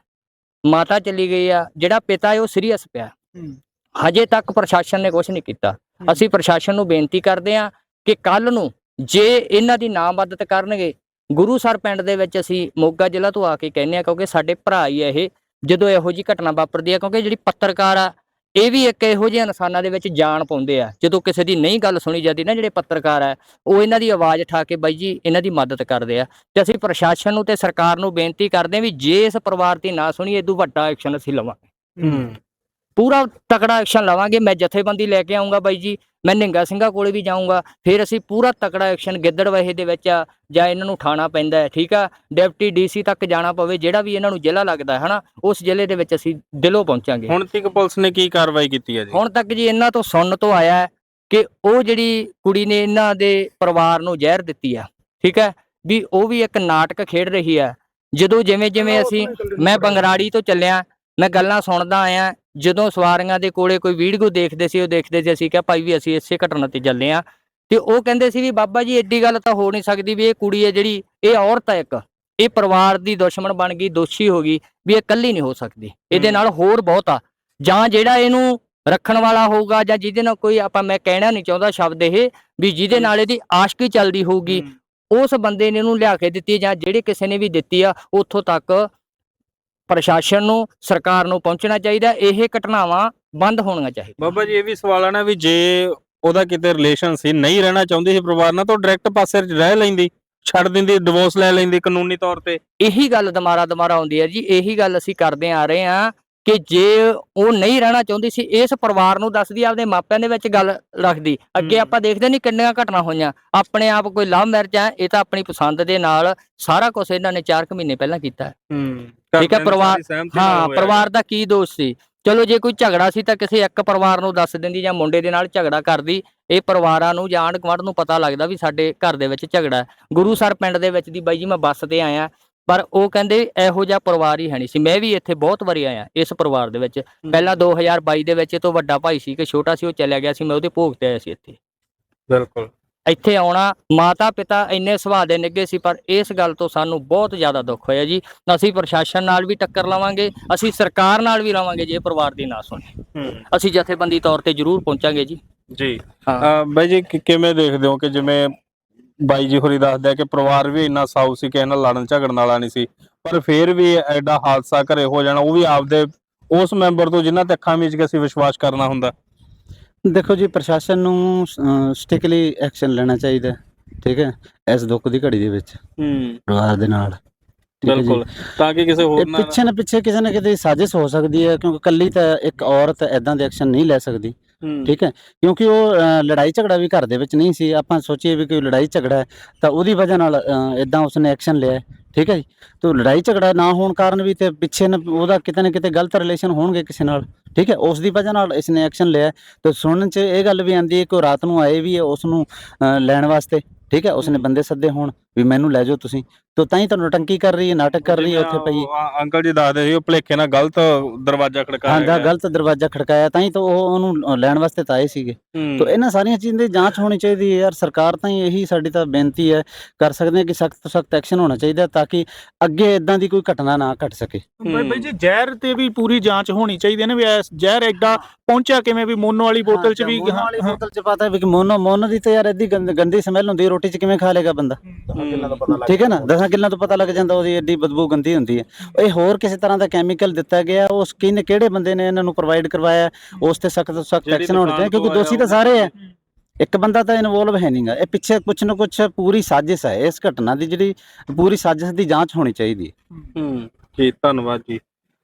Speaker 5: ਮਾਤਾ ਚਲੀ ਗਈ ਆ ਜਿਹੜਾ ਪਿਤਾ ਹੈ ਉਹ ਸੀਰੀਅਸ ਪਿਆ। ਹਜੇ ਤੱਕ ਪ੍ਰਸ਼ਾਸਨ ਨੇ ਕੁਝ ਨਹੀਂ ਕੀਤਾ। ਅਸੀਂ ਪ੍ਰਸ਼ਾਸਨ ਨੂੰ ਬੇਨਤੀ ਕਰਦੇ ਹਾਂ ਕਿ ਕੱਲ ਨੂੰ ਜੇ ਇਹਨਾਂ ਦੀ ਨਾ ਮਦਦ ਕਰਨਗੇ ਗੁਰੂ ਸਰ ਪਿੰਡ ਦੇ ਵਿੱਚ ਅਸੀਂ ਮੋਗਾ ਜ਼ਿਲ੍ਹਾ ਤੋਂ ਆ ਕੇ ਕਹਿੰਦੇ ਆ ਕਿਉਂਕਿ ਸਾਡੇ ਭਰਾ ਹੀ ਆ ਇਹ। ਜਦੋਂ ਇਹੋ ਜੀ ਘਟਨਾ ਵਾਪਰਦੀ ਆ ਕਿਉਂਕਿ ਜਿਹੜੀ ਪੱਤਰਕਾਰ ਆ ਇਹ ਵੀ ਇੱਕ ਇਹੋ ਜਿਹੇ ਇਨਸਾਨਾਂ ਦੇ ਵਿੱਚ ਜਾਨ ਪਾਉਂਦੇ ਆ। ਜਦੋਂ ਕਿਸੇ ਦੀ ਨਹੀਂ ਗੱਲ ਸੁਣੀ ਜਾਂਦੀ ਨਾ ਜਿਹੜੇ ਪੱਤਰਕਾਰ ਆ ਉਹ ਇਹਨਾਂ ਦੀ ਆਵਾਜ਼ ਉਠਾ ਕੇ ਬਾਈ ਜੀ ਇਹਨਾਂ ਦੀ ਮਦਦ ਕਰਦੇ ਆ। ਤੇ ਅਸੀਂ ਪ੍ਰਸ਼ਾਸਨ ਨੂੰ ਤੇ ਸਰਕਾਰ ਨੂੰ ਬੇਨਤੀ ਕਰਦੇ ਆ ਵੀ ਜੇ ਇਸ ਪਰਿਵਾਰ ਦੀ ਨਾ ਸੁਣੀ ਇਦੋਂ ਵੱਡਾ ਐਕਸ਼ਨ ਅਸੀਂ ਲਵਾਂਗੇ।
Speaker 3: ਹੂੰ।
Speaker 5: ਪੂਰਾ ਤਕੜਾ ਐਕਸ਼ਨ ਲਵਾਂਗੇ। ਮੈਂ ਜਥੇਬੰਦੀ ਲੈ ਕੇ ਆਉਂਗਾ ਬਾਈ ਜੀ। ਮੈਂ ਨਿੰਗਾ ਸਿੰਘਾ ਕੋਲੇ ਵੀ ਜਾਊਂਗਾ ਫਿਰ ਅਸੀਂ ਪੂਰਾ ਤਕੜਾ ਐਕਸ਼ਨ ਗਿੱਦੜਵਾਹੇ ਦੇ ਵਿੱਚ ਆ ਜਾਂ ਇਹਨਾਂ ਨੂੰ ਠਾਣਾ ਪੈਂਦਾ ਹੈ ਠੀਕ ਆ? ਡਿਪਟੀ ਡੀਸੀ ਤੱਕ ਜਾਣਾ ਪਵੇ ਜਿਹੜਾ ਵੀ ਇਹਨਾਂ ਨੂੰ ਜ਼ਿਲ੍ਹਾ ਲੱਗਦਾ ਹੈ ਹਨਾ? ਉਸ ਜ਼ਿਲ੍ਹੇ ਦੇ ਵਿੱਚ ਅਸੀਂ ਦਿਲੋਂ ਪਹੁੰਚਾਂਗੇ।
Speaker 3: ਹੁਣ ਤੱਕ ਪੁਲਿਸ ਨੇ ਕੀ ਕਾਰਵਾਈ ਕੀਤੀ ਹੈ ਜੀ?
Speaker 5: ਹੁਣ ਤੱਕ ਜੀ ਇਹਨਾਂ ਤੋਂ ਸੁਣਨ ਤੋਂ ਆਇਆ ਹੈ ਕਿ ਉਹ ਜਿਹੜੀ ਕੁੜੀ ਨੇ ਇਹਨਾਂ ਦੇ ਪਰਿਵਾਰ ਨੂੰ ਜ਼ਹਿਰ ਦਿੱਤੀ ਆ ਠੀਕ ਹੈ? ਵੀ ਉਹ ਵੀ ਇੱਕ ਨਾਟਕ ਖੇਡ ਰਹੀ ਹੈ। ਜਦੋਂ ਜਿਵੇਂ ਜਿਵੇਂ ਅਸੀਂ ਮੈਂ ਬੰਗਰਾੜੀ ਤੋਂ ਚੱਲਿਆ ਮੈਂ ਗੱਲਾਂ ਸੁਣਦਾ ਆਇਆ ਜਦੋਂ ਸਵਾਰੀਆਂ ਦੇ ਕੋਲੇ ਕੋਈ ਵੀਡੀਓ ਦੇਖਦੇ ਸੀ ਉਹ ਦੇਖਦੇ ਸੀ ਅਸੀਂ ਕਿਹਾ ਭਾਈ ਵੀ ਅਸੀਂ ਇਸੇ ਘਟਨਾ ਤੇ ਚੱਲੇ ਆ। ਤੇ ਉਹ ਕਹਿੰਦੇ ਸੀ ਵੀ ਬਾਬਾ ਜੀ ਐਡੀ ਗੱਲ ਤਾਂ ਹੋ ਨਹੀਂ ਸਕਦੀ ਵੀ ਇਹ ਕੁੜੀ ਹੈ ਜਿਹੜੀ ਇਹ ਔਰਤ ਹੈ ਇੱਕ। ਇਹ ਪਰਿਵਾਰ ਦੀ ਦੁਸ਼ਮਣ ਬਣ ਗਈ ਦੋਸ਼ੀ ਹੋ ਗਈ ਵੀ ਇਹ ਇਕੱਲੀ ਨਹੀਂ ਹੋ ਸਕਦੀ। ਇਹਦੇ। ਨਾਲ ਹੋਰ ਬਹੁਤ ਆ। ਜਾਂ ਜਿਹੜਾ ਇਹਨੂੰ ਰੱਖਣ ਵਾਲਾ ਹੋਊਗਾ ਜਾਂ ਜਿਹਦੇ ਨਾਲ ਕੋਈ ਆਪਾਂ ਮੈਂ ਕਹਿਣਾ ਨਹੀਂ ਚਾਹੁੰਦਾ ਸ਼ਬਦ ਇਹ ਵੀ ਜਿਹਦੇ ਨਾਲ ਇਹਦੀ ਆਸ਼ਕੀ ਚੱਲਦੀ ਹੋਊਗੀ। ਉਸ ਬੰਦੇ ਨੇ ਇਹਨੂੰ ਲਿਆ ਕੇ ਦਿੱਤੀ ਜਾਂ ਜਿਹੜੇ ਕਿਸੇ ਨੇ ਵੀ ਦਿੱਤੀ ਆ ਉੱਥੋਂ ਤੱਕ ਪ੍ਰਸ਼ਾਸਨ ਨੂੰ ਸਰਕਾਰ ਨੂੰ ਪਹੁੰਚਣਾ ਚਾਹੀਦਾ ਇਹ ਘਟਨਾਵਾਂ ਬੰਦ ਹੋਣੀਆਂ ਚਾਹੀਦੀਆਂ।
Speaker 3: ਬਾਬਾ ਜੀ ਇਹ ਵੀ ਸਵਾਲ ਆ ਨਾ ਵੀ ਜੇ ਉਹਦਾ ਕਿਤੇ ਰਿਲੇਸ਼ਨ ਸੀ ਨਹੀਂ ਰਹਿਣਾ ਚਾਹੁੰਦੀ ਸੀ ਪਰਿਵਾਰ ਨਾਲ ਤਾਂ ਡਾਇਰੈਕਟ ਪਾਸੇ ਰਹਿ ਲੈਂਦੀ। ਛੱਡ ਦਿੰਦੀ ਡਿਵੋਰਸ ਲੈ ਲੈਂਦੀ ਕਾਨੂੰਨੀ ਤੌਰ ਤੇ।
Speaker 5: ਇਹੀ ਗੱਲ ਦੁਬਾਰਾ ਦੁਬਾਰਾ ਆਉਂਦੀ ਹੈ ਜੀ। ਇਹੀ ਗੱਲ ਅਸੀਂ ਕਰਦੇ ਆ ਰਹੇ ਹਾਂ ਕਿ ਜੇ ਉਹ ਨਹੀਂ ਰਹਿਣਾ ਚਾਹੁੰਦੀ ਸੀ ਇਸ ਪਰਿਵਾਰ ਨੂੰ ਦੱਸਦੀ ਆਪਦੇ ਮਾਪਿਆਂ ਦੇ ਵਿੱਚ ਗੱਲ ਰੱਖਦੀ ਅੱਗੇ। ਆਪਾਂ ਦੇਖਦੇ ਨਹੀਂ ਕਿੰਨੀਆਂ ਘਟਨਾ ਹੋਈਆਂ। ਆਪਣੇ ਆਪ ਕੋਈ ਲਵ ਮੈਰਿਜ ਹੈ ਇਹ ਤਾਂ ਆਪਣੀ ਪਸੰਦ ਦੇ ਨਾਲ ਸਾਰਾ ਕੁਝ ਇਹਨਾਂ ਨੇ 4 ਕੁ ਮਹੀਨੇ ਪਹਿਲਾਂ ਕੀਤਾ ਹੈ। ਠੀਕ ਹੈ, ਪਰਿਵਾਰ- ਹਾਂ ਪਰਿਵਾਰ ਦਾ ਕੀ ਦੋਸ਼ ਸੀ? ਚਲੋ ਜੇ ਕੋਈ ਝਗੜਾ ਸੀ ਤਾਂ ਕਿਸੇ ਇੱਕ ਪਰਿਵਾਰ ਨੂੰ ਦੱਸ ਦਿੰਦੀ ਜਾਂ ਮੁੰਡੇ ਦੇ ਨਾਲ ਝਗੜਾ ਕਰਦੀ। ਇਹ ਪਰਿਵਾਰਾਂ ਨੂੰ ਜਾਂ ਆਂਢ ਗੁਆਂਢ ਨੂੰ ਪਤਾ ਲੱਗਦਾ ਵੀ ਸਾਡੇ ਘਰ ਦੇ ਵਿੱਚ ਝਗੜਾ ਗੁਰੂ ਸਰ ਪਿੰਡ ਦੇ ਵਿੱਚ ਦੀ ਬਾਈ ਜੀ ਮੈਂ ਬੱਸ ਤੇ ਆਇਆ ਪਰ ਉਹ ਕਹਿੰਦੇ ਇਹੋ ਜਿਹਾ ਪਰਿਵਾਰ ਹੀ ਹੈ ਨਹੀਂ ਸੀ। ਮੈਂ ਵੀ ਇੱਥੇ ਬਹੁਤ ਵਾਰੀ ਆਇਆ ਇਸ ਪਰਿਵਾਰ ਦੇ ਵਿੱਚ। ਪਹਿਲਾਂ 2022 ਦੇ ਵਿੱਚ ਇਹ ਤੋਂ ਵੱਡਾ ਭਾਈ ਸੀ ਕਿ ਛੋਟਾ ਸੀ ਉਹ ਚਲਿਆ ਗਿਆ ਸੀ ਮੈਂ ਉਹਦੇ ਭੋਗ ਤੇ ਆਇਆ ਸੀ ਇੱਥੇ।
Speaker 3: ਬਿਲਕੁਲ।
Speaker 5: ਇੱਥੇ ਆਉਣਾ ਮਾਤਾ ਪਿਤਾ ਇੰਨੇ ਸੁਭਾਅ ਦੇ ਨਿੱਗੇ ਸੀ ਪਰ ਇਸ ਗੱਲ ਤੋਂ ਸਾਨੂੰ ਬਹੁਤ ਜ਼ਿਆਦਾ ਦੁੱਖ ਹੋਇਆ ਜੀ। ਅਸੀਂ ਪ੍ਰਸ਼ਾਸਨ ਨਾਲ ਵੀ ਟੱਕਰ ਲਵਾਂਗੇ ਅਸੀਂ ਸਰਕਾਰ ਨਾਲ ਵੀ ਲਵਾਂਗੇ ਜੇ ਪਰਿਵਾਰ ਦੀ ਨਾ ਸੁਣੇ। ਅਸੀਂ ਜਥੇਬੰਦੀ ਤੌਰ ਤੇ ਜ਼ਰੂਰ ਪਹੁੰਚਾਂਗੇ ਜੀ।
Speaker 3: ਜੀ। ਬਾਈ ਜੀ ਕਿਵੇਂ ਦੇਖਦੇ ਹੋ ਕਿ ਜਿਵੇਂ ਬਾਈ ਜੀ ਹੋਰੀ ਦੱਸਦੇ ਆ ਕਿ ਪਰਿਵਾਰ ਵੀ ਇੰਨਾ ਸਾਊ ਸੀ ਕਿ ਇਹਨਾਂ ਲੜਨ ਝਗੜਨ ਵਾਲਾ ਨਹੀਂ ਸੀ ਪਰ ਫਿਰ ਵੀ ਐਡਾ ਹਾਦਸਾ ਘਰੇ ਹੋ ਜਾਣਾ ਉਹ ਵੀ ਆਪਦੇ ਉਸ ਮੈਂਬਰ ਤੋਂ ਜਿਨ੍ਹਾਂ ਤੇ ਅੱਖਾਂ ਵਿੱਚ ਕੇ ਅਸੀਂ ਵਿਸ਼ਵਾਸ ਕਰਨਾ ਹੁੰਦਾ।
Speaker 2: ਦੇਖੋ ਜੀ ਪ੍ਰਸ਼ਾਸਨ ਨੂੰ ਸਟਿਕਲੀ ਐਕਸ਼ਨ ਲੈਣਾ ਚਾਹੀਦਾ ਹੈ, ਠੀਕ ਹੈ ਇਸ ਦੁੱਖ ਦੀ ਘੜੀ ਦੇ ਵਿੱਚ
Speaker 3: ਹੂੰ।
Speaker 2: ਪਰਿਵਾਰ ਦੇ ਨਾਲ ਠੀਕ ਹੈ ਜੀ।
Speaker 3: ਬਿਲਕੁਲ ਤਾਂ ਕਿ ਕਿਸੇ ਹੋਰ
Speaker 2: ਇਹ
Speaker 3: ਨਾਲ
Speaker 2: ਪਿੱਛੇ ਨਾ ਪਿੱਛੇ ਕਿਸੇ ਨਾ ਕਿਤੇ ਸਾਜ਼ਿਸ਼ ਹੋ ਸਕਦੀ ਹੈ ਕਿਉਂਕਿ ਕੱਲੀ ਤਾਂ ਇੱਕ ਔਰਤ ਐਦਾਂ ਦੇ ਐਕਸ਼ਨ ਨਹੀਂ ਲੈ ਸਕਦੀ
Speaker 3: ਹੂੰ,
Speaker 2: ਠੀਕ ਹੈ ਕਿਉਂਕਿ ਉਹ ਅ, ਲੜਾਈ ਝਗੜਾ ਵੀ ਘਰ ਦੇ ਵਿੱਚ ਨਹੀਂ ਸੀ ਆਪਾਂ ਸੋਚੀਏ ਵੀ ਕੋਈ ਲੜਾਈ ਝਗੜਾ ਹੈ ਤਾਂ ਉਹਦੀ ਵਜ੍ਹਾ ਨਾਲ ਇਦਾਂ ਉਸਨੇ ਐਕਸ਼ਨ ਲਿਆ ਹੈ, ਠੀਕ ਹੈ ਜੀ। ਤੇ ਲੜਾਈ ਝਗੜਾ ਨਾ ਹੋਣ ਕਾਰਨ ਵੀ ਤੇ ਪਿੱਛੇ ਨਾ ਉਹਦਾ ਕਿਤੇ ਨਾ ਕਿਤੇ ਗਲਤ ਰਿਲੇਸ਼ਨ ਹੋਣਗੇ ਕਿਸੇ ਨਾਲ ਠੀਕ ਹੈ ਉਸ ਦੀ ਵਜ੍ਹਾ ਨਾਲ ਇਸਨੇ ਐਕਸ਼ਨ ਲਿਆ। ਤੇ ਸੁਣਨ ਚ ਇਹ ਗੱਲ ਵੀ ਆਂਦੀ ਹੈ ਕਿ ਉਹ ਰਾਤ ਨੂੰ ਆਏ ਵੀ ਹੈ ਉਸ ਨੂੰ ਲੈਣ ਵਾਸਤੇ। ਠੀਕ ਹੈ ਉਸਨੇ ਬੰਦੇ ਸੱਦੇ ਹੋਣ। ਵੀ ਮੈਨੂੰ ਲੈ ਜਾਓ ਤੁਸੀਂ। ਤਾਂ ਤਾਂ ਹੀ ਤੁਹਾਨੂੰ ਟੰਕੀ ਕਰ ਰਹੀ ਹੈ ਨਾਟਕ ਕਰ ਰਹੀ ਹੈ ਉੱਥੇ ਪਈ
Speaker 3: ਅੰਕਲ ਜੀ ਦੱਸਦੇ ਸੀ ਉਹ ਭਲੇਖੇ ਨਾਲ ਗਲਤ ਦਰਵਾਜ਼ਾ ਖੜਕਾਇਆ
Speaker 2: ਹਾਂ। ਗਲਤ ਦਰਵਾਜ਼ਾ ਖੜਕਾਇਆ ਤਾਂ ਹੀ ਤਾਂ ਉਹ ਉਹਨੂੰ ਲੈਣ ਵਾਸਤੇ ਤਾਂ ਆਏ ਸੀਗੇ। ਤਾਂ ਇਹਨਾਂ ਸਾਰੀਆਂ ਚੀਜ਼ਾਂ ਦੀ ਜਾਂਚ ਹੋਣੀ ਚਾਹੀਦੀ ਹੈ ਯਾਰ ਸਰਕਾਰ ਤਾਂ ਹੀ ਇਹੀ ਸਾਡੀ ਤਾਂ ਬੇਨਤੀ ਹੈ ਕਰ ਸਕਦੇ ਹਾਂ ਕਿ ਸਖਤ ਤੋਂ ਸਖਤ ਐਕਸ਼ਨ ਹੋਣਾ ਚਾਹੀਦਾ ਤਾਂ ਕਿ ਅੱਗੇ ਇਦਾਂ ਦੀ ਕੋਈ ਘਟਨਾ ਨਾ ਘਟ ਸਕੇ।
Speaker 6: ਬਈ ਬਈ ਜੀ ਜ਼ਹਿਰ ਤੇ ਵੀ ਪੂਰੀ ਜਾਂਚ ਹੋਣੀ ਚਾਹੀਦੀ ਹੈ ਨਾ ਵੀ ਇਹ ਜ਼ਹਿਰ ਐਡਾ ਪਹੁੰਚਿਆ ਕਿਵੇਂ ਵੀ ਮੋਨੋ ਵਾਲੀ ਬੋਤਲ 'ਚ ਵੀ
Speaker 2: ਮੋਨੋ ਵਾਲੀ ਬੋਤਲ ਚ ਪਤਾ ਵੀ ਕਿ ਮੋਨੋ ਮੋਨੋ ਦੀ ਤਾਂ ਯਾਰ ਐਡੀ ਗੰਦ- ਗੰਦੀ ਸਮੈਲ ਹੁੰਦੀ ਰੋਟੀ ਚ ਕਿਵੇਂ ਖਾ ਲੇਗਾ ਬੰਦਾ? ਠੀਕ ਹੈ ਨਾ ਦਸਾਂ ਕਿੱਲਾਂ ਤੋਂ ਪਤਾ ਲੱਗ ਜਾਂਦਾ ਉਹਦੀ ਐਡੀ ਬਦਬੂ ਗੰਦੀ ਹੁੰਦੀ ਹੈ। ਇਹ ਹੋਰ ਕਿਸੇ ਤਰ੍ਹਾਂ ਦਾ ਕੈਮੀਕਲ ਦਿੱਤਾ ਗਿਆ ਉਸ ਕਿਨ ਕਿਹੜੇ ਬੰਦੇ ਨੇ ਇਹਨਾਂ ਨੂੰ ਪ੍ਰੋਵਾਈਡ ਕਰਵਾਇਆ? ਉਸ ਤੇ ਸਖਤ ਤੋਂ ਸਖਤ ਐਕਸ਼ਨ ਹੋਣਾ ਚਾਹੀਦਾ ਕਿਉਂਕਿ ਦੋਸ਼ੀ ਤਾਂ ਸਾਰੇ ਹੈ। ਇੱਕ ਬੰਦਾ ਤਾਂ ਇਨਵੋਲਵ ਹੈ ਨਹੀਂਗਾ ਇਹ ਪਿੱਛੇ ਕੁਛ ਨਾ ਕੁਛ ਪੂਰੀ ਸਾਜ਼ਿਸ਼ ਹੈ ਇਸ ਘਟਨਾ ਦੀ ਜਿਹੜੀ ਪੂਰੀ ਸਾਜ਼ਿਸ਼ ਦੀ ਜਾਂਚ ਹੋਣੀ ਚਾਹੀਦੀ ਹੈ।
Speaker 3: ਹੂੰ ਜੀ ਧੰਨਵਾਦ ਜੀ।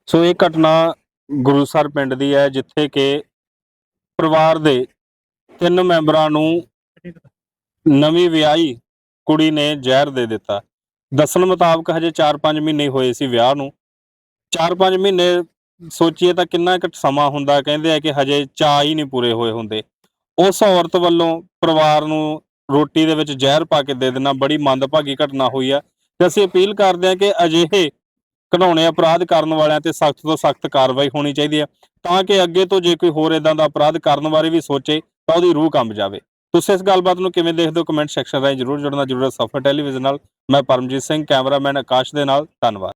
Speaker 3: ਸੋ ਇਹ ਘਟਨਾ ਗੁਰੂਸਰ ਪਿੰਡ ਦੀ ਹੈ ਜਿੱਥੇ ਕਿ ਪਰਿਵਾਰ ਦੇ ਤਿੰਨ ਮੈਂਬਰਾਂ ਨੂੰ ਨਵੀਂ ਵਿਆਹੀ ਕੁੜੀ ਨੇ ਜ਼ਹਿਰ ਦੇ ਦਿੱਤਾ। ਦੱਸਣ ਮੁਤਾਬਕ ਹਜੇ 4-5 ਮਹੀਨੇ ਹੋਏ ਸੀ ਵਿਆਹ ਨੂੰ। 4-5 ਮਹੀਨੇ ਸੋਚੀਏ ਤਾਂ ਕਿੰਨਾ ਕੁ ਸਮਾਂ ਹੁੰਦਾ, ਕਹਿੰਦੇ ਆ ਕਿ ਹਜੇ ਚਾਹ ਹੀ ਨਹੀਂ ਪੂਰੇ ਹੋਏ ਹੁੰਦੇ। ਉਸ ਔਰਤ ਵੱਲੋਂ ਪਰਿਵਾਰ ਨੂੰ ਰੋਟੀ ਦੇ ਵਿੱਚ ਜ਼ਹਿਰ ਪਾ ਕੇ ਦੇ ਦੇਣਾ ਬੜੀ ਮੰਦਭਾਗੀ ਘਟਨਾ ਹੋਈ ਆ ਤੇ ਅਸੀਂ ਅਪੀਲ ਕਰਦੇ ਹਾਂ ਕਿ ਅਜਿਹੇ ਘਿਨੌਣੇ ਅਪਰਾਧ ਕਰਨ ਵਾਲਿਆਂ ਤੇ ਸਖਤ ਤੋਂ ਸਖਤ ਕਾਰਵਾਈ ਹੋਣੀ ਚਾਹੀਦੀ ਹੈ ਤਾਂ ਕਿ ਅੱਗੇ ਤੋਂ ਜੇ ਕੋਈ ਹੋਰ ਇਦਾਂ ਦਾ ਅਪਰਾਧ ਕਰਨ ਬਾਰੇ ਵੀ ਸੋਚੇ ਤਾਂ ਉਹਦੀ ਰੂਹ ਕੰਬ ਜਾਵੇ। ਤੁਸੀਂ ਇਸ ਗੱਲਬਾਤ ਨੂੰ ਕਿਵੇਂ ਦੇਖਦੇ ਹੋ? ਕਮੈਂਟ ਸੈਕਸ਼ਨ ਰਾਹੀਂ ਜਰੂਰ ਜੁੜਨਾ ਜਰੂਰ ਸਫਰ ਟੈਲੀਵਿਜ਼ਨ ਨਾਲ। ਮੈਂ ਪਰਮਜੀਤ ਸਿੰਘ, ਕੈਮਰਾਮੈਨ ਆਕਾਸ਼ ਦੇ ਨਾਲ। ਧੰਨਵਾਦ।